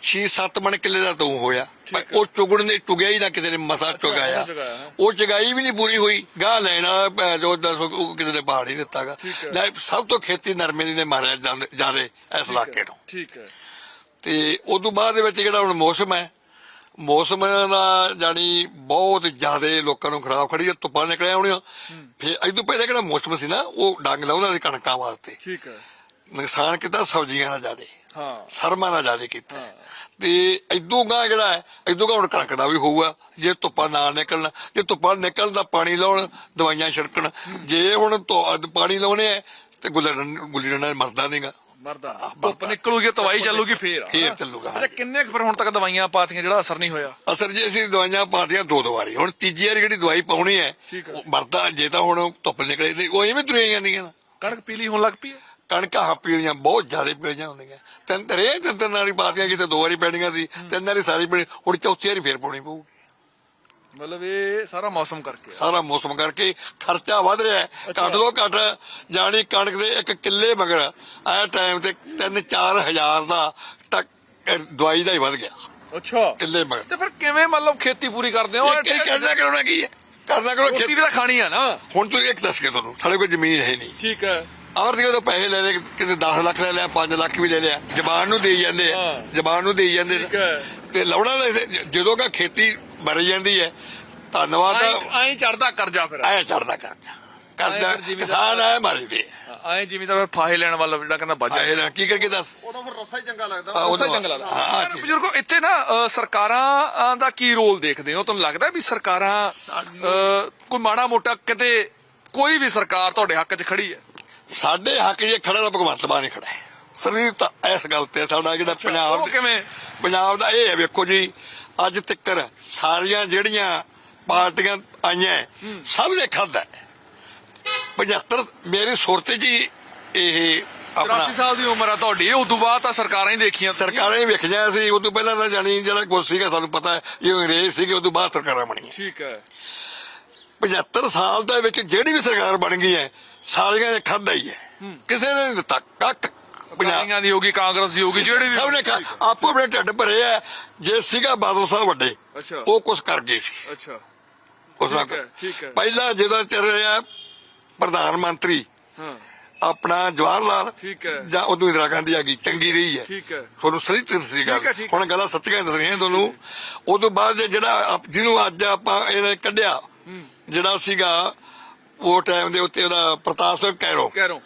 6-7 ਮਣ ਕਿੱਲੇ ਦਾ ਤੂੰ ਹੋਇਆ। ਪਰ ਉਹ ਚੁਗਣ ਨੇ ਚੁਗਿਆ ਹੀ ਨਾ ਕਿਤੇ ਨੇ ਮਸਾ ਚੁਗਾਇਆ। ਉਹ ਚਗਾਈ ਵੀ ਨਹੀਂ ਪੂਰੀ ਹੋਈ। ਗਾਹ ਲੈਣਾ ਜੋ ਦੱਸ ਕਿਤੇ ਨੇ ਪਹਾੜ ਹੀ ਦਿੱਤਾਗਾ। ਲੈ ਸਭ ਤੋਂ ਖੇਤੀ ਨਰਮੇ ਦੀ ਨੇ ਮਾਰਿਆ ਜਿਆਦੇ ਇਸ ਇਲਾਕੇ ਨੂੰ
ਠੀਕ ਹੈ।
ਤੇ ਉਦੋਂ ਬਾਅਦ ਦੇ ਵਿੱਚ ਜਿਹੜਾ ਹੁਣ ਮੌਸਮ ਹੈ ਮੌਸਮ ਦਾ ਜਾਨੀ ਬਹੁਤ ਜ਼ਿਆਦਾ ਲੋਕਾਂ ਨੂੰ ਖਰਾਬ ਖੜੀ ਹੈ ਧੁੱਪਾਂ ਨਿਕਲਿਆ ਹੋਣੀਆਂ। ਫਿਰ ਇਦੋਂ ਪਹਿਲਾਂ ਕਿਹੜਾ ਮੌਸਮ ਸੀ ਨਾ ਉਹ ਡੰਗ ਲਾਉਂਦਾ ਸੀ ਕਣਕਾਂ ਵਾਸਤੇ।
ਠੀਕ ਹੈ।
ਨੁਕਸਾਨ ਕੀਤਾ ਸਬਜ਼ੀਆਂ ਦਾ ਜ਼ਿਆਦਾ।
ਹਾਂ।
ਸਰਮਾ ਦਾ ਜ਼ਿਆਦਾ ਕੀਤਾ। ਤੇ ਇਦੋਂ ਗਾ ਜਿਹੜਾ ਹੈ ਇਦੋਂ ਗਾ ਹੁਣ ਕਣਕ ਦਾ ਵੀ ਹੋਊਗਾ। ਜੇ ਧੁੱਪਾਂ ਨਾ ਨਿਕਲਣ ਜੇ ਧੁੱਪਾਂ ਨਿਕਲਣ ਤਾਂ ਪਾਣੀ ਲਾਉਣ ਦਵਾਈਆਂ ਛਿੜਕਣ। ਜੇ ਹੁਣ ਪਾਣੀ ਲਾਉਣੇ ਆ ਤੇ ਗੁੱਲੀ ਡੰਡਾ- ਗੁੱਲੀ ਡੰਡਾ ਮਰਦਾ ਨਹੀਂਗਾ
ਮਰਦਾ। ਧੁੱਪ ਨਿਕਲੂਗੀ ਦਵਾਈ ਚੱਲੂਗੀ ਫੇਰ।
ਫੇਰ ਚੱਲੂਗਾ।
ਅੱਛਾ ਕਿੰਨੇ ਫਿਰ ਹੁਣ ਤੱਕ ਦਵਾਈਆਂ ਪਾਤੀਆਂ ਜਿਹੜਾ ਅਸਰ ਨਹੀਂ ਹੋਇਆ?
ਅਸਰ ਜੇ ਅਸੀਂ ਦਵਾਈਆਂ ਪਾਤੀਆਂ ਦੋ ਦੋ ਵਾਰੀ। ਹੁਣ ਤੀਜੀ ਵਾਰੀ ਜਿਹੜੀ ਦਵਾਈ ਪਾਉਣੀ ਹੈ ਮਰਦਾ ਜੇ ਤਾਂ ਹੁਣ ਧੁੱਪ ਨਿਕਲੇ ਉਹ ਐਵੇਂ ਤੁਰੀਆਂ ਜਾਂਦੀਆਂ।
ਕਣਕ ਪੀਲੀ ਹੋਣ ਲੱਗ ਪਈ ਹੈ?
ਕਣਕਾਂ ਹਾਪੀ ਦੀਆਂ ਬਹੁਤ ਜ਼ਿਆਦਾ ਪਈਆਂ ਹੁੰਦੀਆਂ। ਤਿੰਨ ਤਰੇ ਤਿੰਨ ਤਿੰਨ ਵਾਰੀ ਪਾਤੀਆਂ ਕਿਤੇ ਦੋ ਵਾਰੀ ਪੈਣੀਆਂ ਸੀ ਤਿੰਨ ਵਾਰੀ ਸਾਰੀ ਪੈਣੀ ਹੁਣ ਚੌਥੀ ਵਾਰੀ ਫੇਰ ਪਾਉਣੀ ਪਊ
ਮਤਲਬ ਇਹ ਸਾਰਾ ਮੌਸਮ ਕਰਕੇ।
ਸਾਰਾ ਮੌਸਮ ਕਰਕੇ ਖਰਚਾ ਵੱਧ ਰਿਹਾ ਹੈ। ਘੱਟ ਤੋਂ ਘੱਟ ਜਾਣੀ ਕਣਕ ਦੇ ਇੱਕ ਕਿੱਲੇ ਮਗਰ ਆਇਆ ਟਾਈਮ ਤੇ 3-4000 ਦਾ ਤੱਕ ਦਵਾਈ ਦਾ ਹੀ ਵੱਧ ਗਿਆ।
ਅੱਛਾ।
ਕਿੱਲੇ ਮਗਰ।
ਤੇ ਫਿਰ ਕਿਵੇਂ ਮਤਲਬ ਖੇਤੀ ਪੂਰੀ ਕਰਦੇ ਹੋ?
ਇਹ ਕੀ ਕਰਨਾ ਕੀ ਹੈ? ਕਰਨਾ ਕਰੋ ਖੇਤੀ
ਵੀ ਤਾਂ ਖਾਣੀ ਆ ਨਾ।
ਹੁਣ ਤੁਸੀਂ ਇੱਕ ਦੱਸ ਕੇ ਤੁਹਾਨੂੰ ਸਾਡੇ ਕੋਲ ਜ਼ਮੀਨ ਹੈ ਨਹੀਂ।
ਠੀਕ ਹੈ।
ਆਰਥਿਕ ਤੋਂ ਪੈਸੇ ਲੈ ਲੈ ਕਿਤੇ 10 ਲੱਖ ਲੈ ਲਿਆ 5 ਲੱਖ ਵੀ ਲੈ ਲਿਆ ਜ਼ਬਾਨ ਨੂੰ ਦੇਈ ਜਾਂਦੇ ਆ। ਜ਼ਬਾਨ ਨੂੰ ਦੇਈ ਜਾਂਦੇ ਨੇ। ਤੇ ਦਾ ਇਸੇ- ਜਦੋਂ ਕਾ ਖੇਤੀ ਮਰ ਜਾਂਦੀ ਹੈ ਧੰਨਵਾਦ
ਐਂ ਚੜਦਾ ਕਰਜਾ ਫਿਰ।
ਆਇਆ ਚੜਦਾ ਕਰਦਾ ਕਰਦਾ
ਫਿਰ ਜ਼ਿਮੀਂਦਾਰ-
ਕਿਸਾਨ ਆਇਆ ਮਾਰੀ ਦੇ
ਐਂ ਜਿਵੇਂ ਤਾਂ ਫਾਹੇ ਲੈਣ ਵਾਲਾ ਜਿਹੜਾ ਕਹਿੰਦਾ ਬਾਜਾ
ਆਏ ਨਾ ਕੀ ਕਰਕੇ ਦੱਸ?
ਉਦੋਂ ਫਿਰ ਰਸਾ ਹੀ ਚੰਗਾ ਲੱਗਦਾ।
ਆ, ਉਦੋਂ-
ਚੰਗਾ ਲੱਗਦਾ।
ਹਾਂ ਠੀਕ।
ਬਜ਼ੁਰਗੋ ਇੱਥੇ ਨਾ ਅ, ਸਰਕਾਰਾਂ ਅ, ਦਾ ਕੀ ਰੋਲ ਦੇਖਦੇ ਹੋ? ਤੁਹਾਨੂੰ ਲੱਗਦਾ ਵੀ ਸਰਕਾਰਾਂ ਅ, ਕੋਈ ਮਾੜਾ ਮੋਟਾ ਕਿਤੇ ਕੋਈ ਵੀ ਸਰਕਾਰ ਤੁਹਾਡੇ ਹੱਕ 'ਚ ਖੜੀ ਹੈ?
ਸਾਡੇ ਹੱਕ ਜੇ ਖੜਾ ਤਾਂ ਭਗਵੰਤ ਮਾਨ ਹੀ ਖੜਾ ਹੈ। ਸਰੀਰ ਤਾਂ ਇਸ ਗੱਲ ਤੇ ਸਾਡਾ ਜਿਹੜਾ ਪੰਜਾਬ
ਉਹ ਕਿਵੇਂ?
ਪੰਜਾਬ ਦਾ ਇਹ ਹੈ ਵੇਖੋ ਜੀ ਅੱਜ ਤੱਕ ਸਾਰੀਆਂ ਜਿਹੜੀਆਂ ਪਾਰਟੀਆਂ ਆਈਆਂ ਸਭ ਨੇ ਖਾਦਾ 75 ਮੇਰੀ ਸੁਰਤ ਜੀ ਇਹ
84
ਆਪਣਾ
ਸਾਲ ਦੀ ਉਮਰ ਆ ਤੁਹਾਡੀ ਉਸ ਤੋਂ ਬਾਅਦ ਤਾਂ ਸਰਕਾਰਾਂ ਹੀ ਦੇਖੀਆਂ।
ਸਰਕਾਰਾਂ ਹੀ ਵੇਖੀਆਂ ਸੀ ਉਦੋਂ ਪਹਿਲਾਂ ਤਾਂ ਜਾਣੀ ਜਿਹੜਾ ਕੁਛ ਸੀਗਾ ਸਾਨੂੰ ਪਤਾ ਹੈ ਇਹ ਅੰਗਰੇਜ਼ ਸੀਗੇ ਉਦੋਂ ਬਾਅਦ ਸਰਕਾਰਾਂ ਬਣੀਆਂ।
ਠੀਕ ਹੈ।
75 ਸਾਲ ਦੇ ਵਿੱਚ ਜਿਹੜੀ ਵੀ ਸਰਕਾਰ ਬਣ ਗਈ ਹੈ ਸਾਰੀਆਂ ਨੇ ਖਾਦਾ ਹੀ ਹੈ। ਕਿਸੇ ਨੇ ਨਹੀਂ ਦਿੱਤਾ। ਕੱਖ। ਪੰਜਾਬ
ਪੰਜਾਬੀਆਂ ਦੀ ਹੋਗੀ ਕਾਂਗਰਸ ਦੀ ਹੋਗੀ ਜਿਹੜੀ ਵੀ
ਸਭ ਨੇ ਖਾ ਆਪੋ ਆਪਣੇ ਢਿੱਡ ਭਰੇ ਆ। ਜੇ ਸੀਗਾ ਬਾਦਲ ਸਾਹਿਬ ਵੱਡੇ
ਅੱਛਾ।
ਉਹ ਕੁਛ ਕਰ ਗਏ ਸੀ।
ਅੱਛਾ।
ਉਸ ਦਾ
ਠੀਕ ਹੈ, ਠੀਕ ਹੈ।
ਪਹਿਲਾਂ ਜਦੋਂ ਚੱਲ ਰਿਹਾ ਪ੍ਰਧਾਨ ਮੰਤਰੀ
ਹਾਂ।
ਆਪਣਾ ਜਵਾਹਰ ਲਾਲ
ਠੀਕ ਹੈ।
ਜਾਂ ਉਦੋਂ ਇੰਦਰਾ ਗਾਂਧੀ ਆ ਗਈ ਚੰਗੀ ਰਹੀ ਹੈ।
ਠੀਕ ਹੈ।
ਤੁਹਾਨੂੰ ਸਹੀ ਤਰ੍ਹਾਂ ਸੀ
ਠੀਕ ਹੈ,
ਗੱਲ
ਠੀਕ
ਹੁਣ ਗੱਲਾਂ ਸੱਚੀਆਂ ਦੱਸ ਰਹੀਆਂ ਤੁਹਾਨੂੰ। ਉਦੋਂ ਬਾਅਦ ਜੇ ਜਿਹੜਾ ਆਪ- ਜਿਹਨੂੰ ਅੱਜ ਆਪਾਂ ਇਹਨੇ ਕੱਢਿਆ ਜਿਹੜਾ ਸੀਗਾ ਉਹ ਟਾਈਮ ਦੇ ਉੱਤੇ ਉਹਦਾ ਪ੍ਰਤਾਪ ਸਿੰਘ ਕੈਰੋ।
ਕਹਿ ਰਹਾ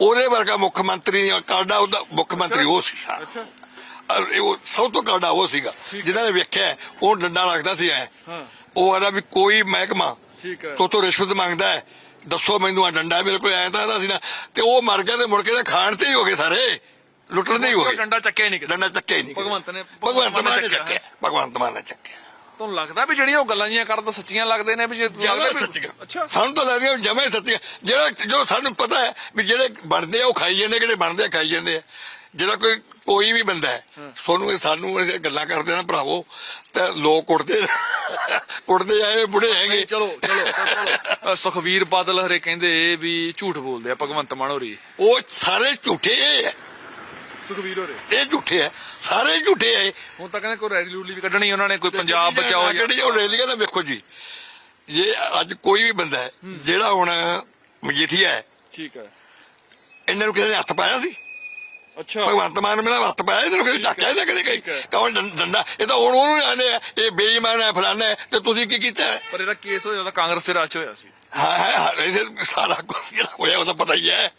ਉਹਦੇ ਵਰਗਾ ਮੁੱਖ ਮੰਤਰੀ ਕਾਡਾ ਉਹਦਾ ਮੁੱਖ ਮੰਤਰੀ ਉਹ ਸੀ
ਅੱਛਾ।
ਅਹ ਇਹ ਉਹ ਸਭ ਤੋਂ ਕਾਡਾ ਉਹ ਸੀਗਾ। ਜਿਨ੍ਹਾਂ ਨੇ ਵੇਖਿਆ ਉਹ ਡੰਡਾ ਲੱਗਦਾ ਸੀ ਐ।
ਹਾਂ।
ਉਹ ਆਦਾ ਵੀ ਕੋਈ ਮਹਿਕਮਾ
ਠੀਕ ਹੈ।
ਤੋ ਤੋਂ ਰਿਸ਼ਵਤ ਮੰਗਦਾ ਹੈ ਦੱਸੋ ਮੈਨੂੰ ਆ ਡੰਡਾ ਮੇਰੇ ਕੋਲ ਆਇਆ ਤਾਂ ਇਹਦਾ ਸੀ ਨਾ। ਤੇ ਉਹ ਮਰ ਗਿਆ ਤੇ ਮੁੜ ਕੇ ਤਾਂ ਖਾਣ ਤੇ ਹੀ ਹੋ ਗਏ ਸਾਰੇ। ਲੁੱਟਣ ਦੇ ਹੀ ਹੋ ਗਏ।
ਡੰਡਾ ਚੱਕਿਆ ਹੀ ਨਹੀਂ ਕਿਸੇ
ਡੰਡਾ ਚੱਕਿਆ ਹੀ ਨਹੀਂ
ਭਗਵੰਤ ਨੇ-
ਭਗਵੰਤ ਮਾਨ ਨੇ
ਚੱਕਿਆ।
ਚੱਕਿਆ। ਭਗਵੰਤ ਮਾਨ ਨੇ ਚੱਕਿਆ।
ਤੁਹਾਨੂੰ ਲੱਗਦਾ ਵੀ ਜਿਹੜੀਆਂ ਉਹ ਗੱਲਾਂ ਜੀਆਂ ਕਰਦਾ ਸੱਚੀਆਂ ਲੱਗਦੇ ਨੇ ਵੀ ਜੇ ਲੱਗਦਾ ਵੀ ਅੱਛਾ।
ਸਾਨੂੰ ਤਾਂ ਲੱਗਦੀਆਂ ਜਮਾ ਸੱਚੀਆਂ। ਜਿਹੜਾ ਜੋ ਸਾਨੂੰ ਪਤਾ ਹੈ ਵੀ ਜਿਹੜੇ ਬਣਦੇ ਆ ਉਹ ਖਾਈ ਜਾਂਦੇ ਜਿਹੜੇ ਬਣਦੇ ਆ ਖਾਈ ਜਾਂਦੇ ਆ। ਜਿਹੜਾ ਕੋਈ ਕੋਈ ਵੀ ਬੰਦਾ ਹੈ ਤੁਹਾਨੂੰ ਇਹ ਸਾਨੂੰ ਇਹ ਗੱਲਾਂ ਕਰਦੇ ਨਾ ਭਰਾਵੋ ਤੇ ਲੋਕ ਕੁੱਟਦੇ ਕੁੱਟਦੇ ਆਏ ਬੁੜੇ ਹੈਗੇ।
ਚਲੋ ਚਲੋ ਚਲੋ ਅ, ਸੁਖਵੀਰ ਬਾਦਲ ਹਰੇ ਕਹਿੰਦੇ ਵੀ ਝੂਠ ਬੋਲਦੇ ਆ ਭਗਵੰਤ ਮਾਨ ਹੋਰੀ।
ਉਹ ਸਾਰੇ ਝੂਠੇ ਹੈ।
ਸੁਖਵੀਰ ਹੋਰੇ।
ਇਹ ਝੂਠੇ ਹੈ ਸਾਰੇ ਝੂਠੇ ਹੈ
ਹੁਣ ਤਾਂ ਕਹਿੰਦੇ ਕੋਈ ਰੈਲੀ ਰੂਲੀ ਵੀ ਕੱਢਣੀ ਉਹਨਾਂ ਨੇ ਕੋਈ ਪੰਜਾਬ ਬਚਾਓ ਜਾਂ-
ਜਿਹੜੀ ਉਹ ਰੈਲੀਆਂ ਦਾ ਵੇਖੋ ਜੀ। ਜੇ ਅੱਜ ਕੋਈ ਵੀ ਬੰਦਾ ਹੈ ਜਿਹੜਾ ਹੁਣ ਮਜੀਠੀਆ ਹੈ
ਠੀਕ ਹੈ।
ਇਹਨਾਂ ਨੂੰ ਕਿਸੇ ਨੇ ਹੱਥ ਪਾਇਆ ਸੀ?
ਅੱਛਾ।
ਭਗਵੰਤ ਮਾਨ ਨੇ ਮੇਰਾ ਹੱਥ ਪਾਇਆ ਇਹਨਾਂ ਨੂੰ ਕਦੇ ਢੱਕਿਆ ਇਹਦਾ ਕਦੇ ਕਹੀ
ਠੀਕ ਹੈ।
ਕੌਣ ਡੰ- ਡੰਡਾ? ਇਹ ਤਾਂ ਹੁਣ ਉਹਨੂੰ ਆਨੇ ਆ ਇਹ ਬੇਈਮਾਨ ਹੈ ਫਲਾਨਾ ਹੈ ਤੇ ਤੁਸੀਂ ਕੀ ਕੀਤਾ ਹੈ?
ਪਰ ਇਹਦਾ ਕੇਸ ਹੋਇਆ ਤਾਂ ਕਾਂਗਰਸ ਦੇ ਰਾਜ 'ਚ ਹੋਇਆ ਸੀ।
ਇਹਦੇ ਸਾਰਾ ਕੁਝ ਜਿਹੜਾ ਹੋਇਆ ਉਹ ਤਾਂ ਪਤਾ ਹੀ ਹੈ।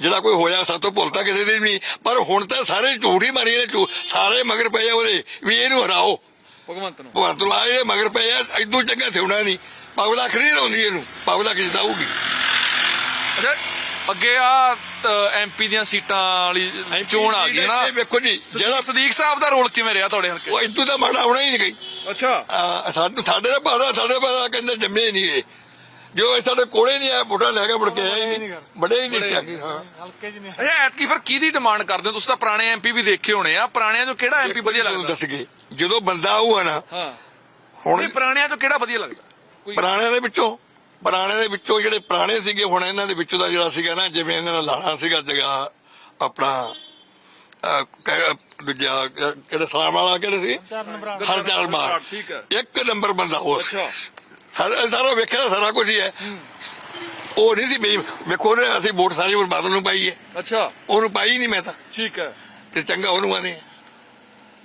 ਜਿਹੜਾ ਕੋਈ ਹੋਇਆ ਸਭ ਤੋਂ ਭੁੱਲਤਾ ਕਿਸੇ ਦੀ ਨਹੀਂ। ਪਰ ਹੁਣ ਤਾਂ ਸਾਰੇ ਝੂਠ ਹੀ ਮਾਰੀ ਝੂਠ ਸਾਰੇ ਮਗਰ ਪਏ ਆ ਉਹਦੇ ਵੀ ਇਹਨੂੰ ਹਰਾਓ।
ਭਗਵੰਤ ਨੂੰ?
ਭਗਵੰਤ ਨੂੰ ਆਏ ਮਗਰ ਪਏ ਆ ਇਦੋਂ ਚੰਗਾ ਥਿਉਣਾ ਨਹੀਂ ਪਗਲਾ ਖਰੀ ਲਾਉਂਦੀ ਇਹਨੂੰ ਪਗਲਾ ਕਿਸ ਦਾਊਗੀ
ਅੱਛਾ ਅੱਗੇ ਆ ਐਮਪੀ ਦੀਆਂ ਸੀਟਾਂ ਵਾਲੀ ਚੋਣ ਆ ਗਈ ਨਾ।
ਇਹ ਵੇਖੋ ਜੀ ਜਿਹੜਾ
ਸਦੀਕ ਸਾਹਿਬ ਦਾ ਰੋਲ ਕਿਵੇਂ ਰਿਹਾ ਤੁਹਾਡੇ ਹਲਕੇ?
ਉਹ ਇਦੋਂ ਤਾਂ ਮਾੜਾ ਹੋਣਾ ਹੀ ਨਹੀਂ ਗਈ।
ਅੱਛਾ।
ਸਾਨੂੰ ਸਾਡੇ ਦਾ ਭਾੜਾ ਸਾਡੇ ਭਾੜਾ ਕਹਿੰਦੇ ਜੰਮੇ ਨਹੀਂ ਇਹ। ਜੋ ਇਹ ਸਾਡੇ ਕੋਲੇ ਨਹੀਂ ਆਇਆ ਵੋਟਾਂ ਲੈ ਕੇ ਮੁੜ ਕੇ ਆਏ ਹੀ ਨਹੀਂ। ਬੜੇ ਹੀ ਨਹੀਂ ਚੱਕੀ। ਹਾਂ।
ਅੱਛਾ ਐਤਕੀ ਫਿਰ ਕਿਹਦੀ ਡਿਮਾਂਡ ਕਰਦੇ ਹੋ? ਤੁਸੀਂ ਤਾਂ ਪੁਰਾਣੇ ਐਮਪੀ ਵੀ ਦੇਖੇ ਹੋਣੇ ਆ। ਪੁਰਾਣਿਆਂ ਚੋਂ ਕਿਹੜਾ ਐਮਪੀ ਵਧੀਆ
ਤੁਹਾਨੂੰ
ਲੱਗਦਾ?
ਦੱਸ ਗਏ ਜਦੋਂ ਬੰਦਾ ਆਊਗਾ ਨਾ
ਹਾਂ।
ਹੁਣ
ਨਹੀਂ ਪੁਰਾਣਿਆਂ ਚੋਂ ਕਿਹੜਾ ਵਧੀਆ ਲੱਗਦਾ? ਕੋਈ
ਪੁਰਾਣਿਆਂ ਦੇ ਵਿੱਚੋਂ ਪੁਰਾਣੇ ਦੇ ਵਿੱਚੋਂ ਜਿਹੜੇ ਪੁਰਾਣੇ ਸੀਗੇ ਹੁਣ ਇਹਨਾਂ ਦੇ ਵਿੱਚੋਂ ਦਾ ਜਿਹੜਾ ਸੀਗਾ ਨਾ ਜਿਵੇਂ ਇਹਨਾਂ ਦਾ ਲਾਣਾ ਸੀਗਾ ਜਗਾ ਆਪਣਾ ਅਹ, ਕ- ਦੂਜਾ ਕਿਹੜਾ ਸਲਾਮ ਵਾਲਾ ਕਿਹੜੇ ਸੀ? ਹਰਚਰਨ ਮਾਰ
ਠੀਕ ਹੈ।
ਇੱਕ ਨੰਬਰ ਬੰਦਾ।
ਅੱਛਾ।
ਸਾਰਾ ਸਾਰਾ ਵੇਖਿਆ ਸਾਰਾ ਕੁਝ ਹੀ ਹੈ। ਉਹ ਨਹੀਂ ਸੀ ਬਈ ਵੇਖੋ ਨੇ ਅਸੀਂ ਵੋਟ ਸਾਰੀ ਵੋਟ ਬਾਦਲ ਨੂੰ ਪਾਈ ਹੈ।
ਅੱਛਾ।
ਉਹਨੂੰ ਪਾਈ ਨਹੀਂ ਮੈਂ ਤਾਂ।
ਠੀਕ ਹੈ।
ਤੇ ਚੰਗਾ ਉਹਨੂੰ ਆਨੇ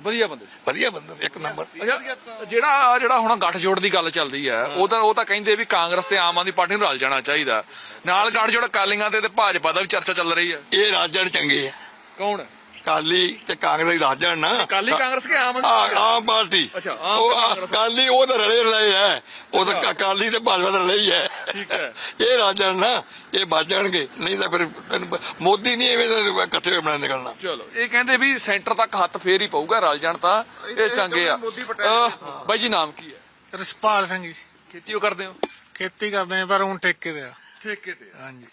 ਵਧੀਆ ਬੰਦੇ ਸੀ।
ਵਧੀਆ ਬੰਦਾ ਸੀ, ਇੱਕ ਨੰਬਰ।
ਅੱਛਾ ਜਿਹੜਾ ਜਿਹੜਾ ਹੁਣ ਗੱਠਜੋੜ ਦੀ ਗੱਲ ਚੱਲਦੀ ਹੈ ਉਹ ਤਾਂ ਉਹ ਤਾਂ ਕਹਿੰਦੇ ਵੀ ਕਾਂਗਰਸ ਤੇ ਆਮ ਆਦਮੀ ਪਾਰਟੀ ਨੂੰ ਰਲ ਜਾਣਾ ਚਾਹੀਦਾ। ਨਾਲ ਗੱਠਜੋੜ ਅਕਾਲੀਆਂ ਤੇ ਤੇ ਭਾਜਪਾ ਦਾ ਵੀ ਚਰਚਾ ਚੱਲ ਰਹੀ ਹੈ।
ਇਹ ਰਾਜਣ ਚੰਗੇ ਆ।
ਕੌਣ?
ਕਾਲੀ ਤੇ ਕਾਂਗਰਸ ਰਾਜਣ ਨਾ।
ਅਕਾਲੀ ਕਾਂਗਰਸ ਕੇ ਆਮ
ਆ
ਆਦਮੀ
ਆਮ ਪਾਰਟੀ।
ਅੱਛਾ, ਆਮ
ਉਹ
ਤੇ
ਆ-
ਕਾਂਗਰਸ।
ਕਾਲੀ ਉਹ ਤਾਂ ਰਲੇ ਰਲੇ ਹੈ ਉਹ ਤਾਂ। ਅਕਾਲੀ ਤੇ ਭਾਜਪਾ ਦਾ ਰਲੇ ਹੀ ਹੈ
ਠੀਕ ਹੈ।
ਇਹ ਰਾਜਣ ਨਾ ਇਹ ਬਾਜਣਗੇ ਨਹੀਂ ਤਾਂ ਫਿਰ ਤੈਨੂੰ ਪ- ਮੋਦੀ ਨਹੀਂ ਐਵੇਂ ਦਾ ਇਕੱਠੇ ਹੋਏ ਬਣਾ ਨਿਕਲਣਾ।
ਚਲੋ ਇਹ ਕਹਿੰਦੇ ਵੀ ਸੈਂਟਰ ਤੱਕ ਹੱਥ ਫੇਰ ਹੀ ਪਊਗਾ ਰਲ ਜਾਣ ਤਾਂ। ਇਹ ਚੰਗੇ ਆ।
ਮੋਦੀ ਪਟੇਲ
ਅਹ, ਬਾਈ ਜੀ ਨਾਮ ਕੀ ਹੈ
ਰਸਪਾਲ ਸਿੰਘ ਜੀ।
ਖੇਤੀ ਉਹ ਕਰਦੇ ਹੋ?
ਖੇਤੀ ਕਰਦੇ ਆ ਪਰ ਹੁਣ ਠੇਕੇ ਤੇ ਆ।
ਠੇਕੇ ਤੇ
ਹਾਂਜੀ।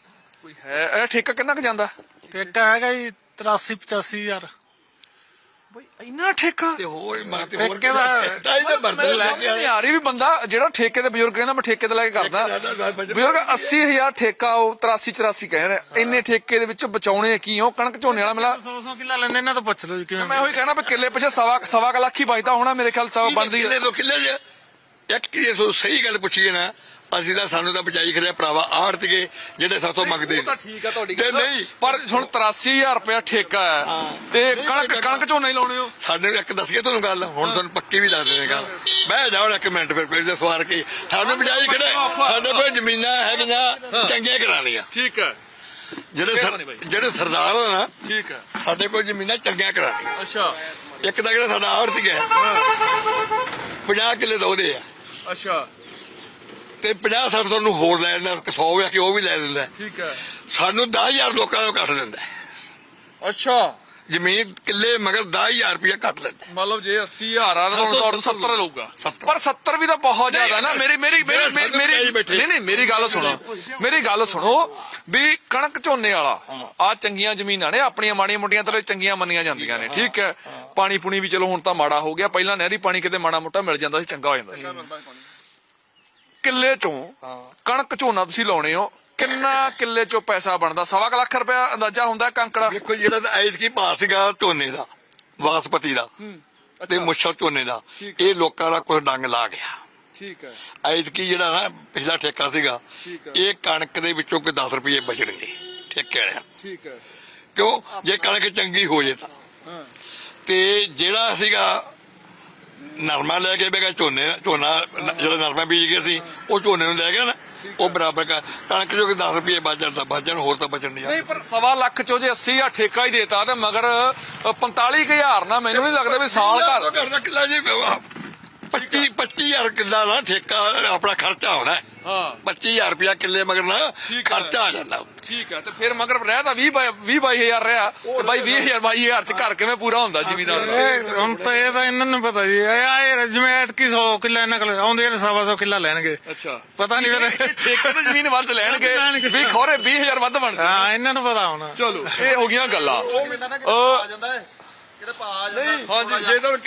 ਕੋਈ ਹੈ ਇਹ ਠੇਕਾ ਕਿੰਨਾ ਕੁ ਜਾਂਦਾ?
ਠੇਕਾ ਹੈਗਾ ਜੀ 83 85 ਹਜ਼ਾਰ।
ਬਈ ਇੰਨਾ ਠੇਕਾ?
ਤੇ ਹੋਰ ਮਾਂ ਤੇ
ਠੇਕੇ ਦਾ-
ਟਾਈ ਤੇ ਬਰਤਨ ਲੈ ਕੇ
ਨਹੀਂ ਆ। ਰਹੀ ਵੀ ਬੰਦਾ ਜਿਹੜਾ ਠੇਕੇ ਤੇ ਬਜ਼ੁਰਗ ਕਹਿੰਦਾ ਮੈਂ ਠੇਕੇ ਤੇ ਲੈ ਕੇ ਕਰਦਾ। ਬਜ਼ੁਰਗ 80000 ਠੇਕਾ ਉਹ 83 84 ਕਹਿ ਰਿਹਾ। ਇੰਨੇ ਠੇਕੇ ਦੇ ਵਿੱਚ ਬਚਾਉਣੇ ਕੀ? ਹੋ ਕਣਕ ਝੋਨੇ ਵਾਲਾ ਮਿਲਾ।
100 100 ਕਿੱਲਾ ਲੈਂਦੇ ਇਹਨਾਂ ਤੋਂ ਪੁੱਛ ਲਓ ਜੀ ਕਿਵੇਂ
ਮੈਂ ਉਹੀ ਕਹਿਣਾ ਵੀ ਕਿੱਲੇ ਪਿੱਛੇ ਸਵਾ ਸਵਾ ਕੁ ਲੱਖ ਹੀ ਬਚਦਾ ਹੋਣਾ ਮੇਰੇ ਖਿਆਲ ਸਵਾ ਬਣਦੀ
ਕਿੰਨੇ
ਹੈ
ਤੋਂ ਕਿੱਲੇ ਚ ਇੱਕ ਜੇ ਸੋ ਸਹੀ ਗੱਲ ਪੁੱਛੀਏ ਨਾ ਅਸੀਂ ਤਾਂ ਸਾਨੂੰ ਤਾਂ ਬਚਾਈ ਖੜਿਆ ਭਰਾਵਾ ਆੜਤੀਏ ਜਿਹੜੇ ਸਾਥੋਂ ਮੰਗਦੇ
ਉਹ ਤਾਂ
ਨੇ
ਠੀਕ ਆ ਤੁਹਾਡੀ
ਤੇ
ਗੱਲ।
ਨਹੀਂ।
ਪਰ ਹੁਣ 83000 ਰੁਪਇਆ ਠੇਕਾ ਹੈ। ਤੇ ਕਣਕ ਕਣਕ ਝੋਨਾ ਹੀ ਲਾਉਣੇ ਹੋ।
ਸਾਡੇ ਨੂੰ ਇੱਕ ਦੱਸੀਏ ਤੁਹਾਨੂੰ ਗੱਲ ਹੁਣ ਤੁਹਾਨੂੰ ਪੱਕੀ ਵੀ ਦੱਸ ਦੇਣੇ ਗੱਲ। ਬਹਿ ਜਾਓ ਇੱਕ ਮਿੰਟ ਫਿਰ ਕੋਈ ਦੇ ਸਵਾਰ ਕੇ। ਸਾਨੂੰ ਬਚਾਈ ਖੜੇ ਸਾਡੇ ਕੋਲ ਜ਼ਮੀਨਾਂ ਹੈਗੀਆਂ ਚੰਗੀਆਂ ਕਰਾਣੀਆਂ
ਠੀਕ ਹੈ।
ਜਿਹੜੇ ਸਰ-? ਜਿਹੜੇ ਸਰਦਾਰ ਆ ਨਾ
ਠੀਕ ਹੈ।
ਸਾਡੇ ਕੋਲ ਜ਼ਮੀਨਾਂ ਚੰਗੀਆਂ ਕਰਾਣੀਆਂ
ਅੱਛਾ।
ਇੱਕ ਤਾਂ ਜਿਹੜਾ ਸਾਡਾ ਆੜਤੀ ਹੈ। 50 ਕਿੱਲੇ ਤਾਂ ਉਹਦੇ ਆ।
ਅੱਛਾ।
ਤੇ 50 60 ਤੁਹਾਨੂੰ ਹੋਰ ਲੈ ਲੈਂਦਾ 100 ਆ ਕਿ ਉਹ ਵੀ ਲੈ ਲੈਂਦਾ।
ਠੀਕ ਹੈ।
ਸਾਨੂੰ 10000 ਲੋਕਾਂ ਨੂੰ ਕੱਟ ਦਿੰਦਾ।
ਅੱਛਾ।
ਜ਼ਮੀਨ ਕਿੱਲੇ ਮਗਰ 10000 ਰੁਪਇਆ ਕੱਟ ਲੈਂਦਾ।
ਮਤਲਬ ਜੇ 80000 ਆ ਤਾਂ ਹੁਣ ਤੁਹਾਡੇ 70 ਲਊਗਾ
70
ਪਰ 70 ਵੀ ਤਾਂ ਬਹੁਤ ਜ਼ਿਆਦਾ ਨਾ। ਮੇਰੀ ਮੇਰੀ ਮੇਰੀ ਮੇਰੀ-। ਨਹੀਂ ਨਹੀਂ ਮੇਰੀ ਗੱਲ ਸੁਣੋ। ਮੇਰੀ ਗੱਲ ਸੁਣੋ ਵੀ ਕਣਕ ਝੋਨੇ ਵਾਲਾ ਆ ਚੰਗੀਆਂ ਜ਼ਮੀਨਾਂ ਨੇ। ਆਪਣੀਆਂ ਮਾੜੀਆਂ ਮੋਟੀਆਂ ਤਰ੍ਹਾਂ ਚੰਗੀਆਂ ਮੰਨੀਆਂ ਜਾਂਦੀਆਂ ਨੇ। ਠੀਕ ਹੈ। ਪਾਣੀ ਪੁਣੀ ਵੀ ਚਲੋ ਹੁਣ ਤਾਂ ਮਾੜਾ ਹੋ ਗਿਆ। ਪਹਿਲਾਂ ਨਹਿਰੀ ਪਾਣੀ ਕਿਤੇ ਮਾੜਾ ਮੋਟਾ ਮਿਲ ਜਾਂਦਾ ਸੀ ਚੰਗਾ ਹੋ ਜਾਂਦਾ ਸੀ। ਕਿੱਲੇ ਚੋਂ ਕਣਕ ਝੋਨਾ ਤੁਸੀਂ ਲਾਉਣੇ ਹੋ ਕਿੰਨਾ ਕਿੱਲੇ ਚੋਂ ਪੈਸਾ ਬਣਦਾ? ਸਵਾ ਕੁ ਲੱਖ ਰੁਪਇਆ ਅੰਦਾਜ਼ਾ ਹੁੰਦਾ ਕਣਕੜਾ
ਦੇਖੋ ਜਿਹੜਾ ਤਾਂ ਐਤਕੀ ਭਾਅ ਸੀਗਾ ਝੋਨੇ ਦਾ ਬਾਸਪਤੀ ਦਾ ਤੇ ਮੁੱਛਲ ਝੋਨੇ ਦਾ ਇਹ ਲੋਕਾਂ ਦਾ ਕੁਝ ਡੰਗ ਲਾ ਗਿਆ।
ਠੀਕ ਹੈ।
ਐਤਕੀ ਜਿਹੜਾ ਨਾ ਪਿਛਲਾ ਠੇਕਾ ਸੀਗਾ। ਇਹ ਕਣਕ ਦੇ ਵਿੱਚੋਂ ਕੋਈ 10 ਰੁਪਏ ਬਚਣਗੇ ਠੇਕੇ ਵਾਲਿਆਂ।
ਠੀਕ ਹੈ।
ਕਿਉਂ? ਜੇ ਕਣਕ ਚੰਗੀ ਹੋ ਜੇ ਤਾਂ। ਤੇ ਜਿਹੜਾ ਸੀਗਾ ਨਰਮਾ ਲੈ ਕੇ ਬੇਗਾ ਝੋਨੇ ਝੋਨਾ ਜਿਹੜਾ ਨਰਮਾ ਬੀਜ ਗਿਆ ਸੀ ਉਹ ਝੋਨੇ ਨੂੰ ਲੈ ਗਿਆ ਨਾ ਉਹ ਬਰਾਬਰ ਕਰ ਕਣਕ ਜੋ ਕਿ 10 ਰੁਪਏ ਬਚਣ ਤਾਂ ਬਚਣ ਹੋਰ ਤਾਂ ਬਚਣ ਨਹੀਂ
ਨਹੀਂ ਪਰ ਸਵਾ ਲੱਖ ਚੋਂ ਜੇ 80 ਆ ਠੇਕਾ ਹੀ ਦੇਤਾ ਤੇ ਮਗਰ 45000 ਨਾ ਮੈਨੂੰ ਨਹੀਂ ਲੱਗਦਾ ਵੀ ਸਾਲ ਘਰ
ਕਿੱਲਾ ਜੀ 25 25000 ਕਿੱਲਾ ਨਾ ਠੇਕਾ ਆਪਣਾ ਖਰਚਾ ਹੋਣਾ। ਹੈ।
ਹਾਂ
25000 ਰੁਪਇਆ ਕਿੱਲੇ ਮਗਰ ਨਾ
ਠੀਕ ਹੈ।
ਖਰਚਾ ਆ ਜਾਂਦਾ।
ਠੀਕ ਹੈ ਤੇ ਫਿਰ ਮਗਰ ਰਹਿ ਤਾਂ 20 20 22000 ਰਿਹਾ। ਤੇ ਬਾਈ 20000 22000 ਚ ਘਰ ਕਿਵੇਂ ਪੂਰਾ ਹੁੰਦਾ ਜ਼ਿਮੀਦਾਰ ਦਾ?
ਇਹ ਹੁਣ ਤਾਂ ਇਹ ਤਾਂ ਇਹਨਾਂ ਨੂੰ ਪਤਾ ਜੀ। ਇਹ ਆ ਜਿਵੇਂ ਐਤਕੀ 100 ਕਿੱਲਾ ਇਹਨਾਂ ਕੋਲ ਆਉਂਦੇ ਨੇ ਸਵਾ 100 ਕਿੱਲਾ ਲੈਣਗੇ।
ਅੱਛਾ।
ਪਤਾ ਨਹੀਂ ਫਿਰ
ਠੇਕੇ ਤੇ ਜ਼ਮੀਨ ਵੱਧ ਲੈਣਗੇ। ਵੀ ਖੋਰੇ 20000 ਵੱਧ ਬਣ
ਹਾਂ ਇਹਨਾਂ ਨੂੰ ਪਤਾ ਹੋਣਾ।
ਚਲੋ ਇਹ ਹੋ ਗਈਆਂ ਗੱਲਾਂ।
ਉਹ ਮਿੰਦਾ ਨਾ ਕਿਤੇ ਪਾ ਜਾਂਦਾ ਹੈ। ਪਾ ਆ ਜਾਂਦਾ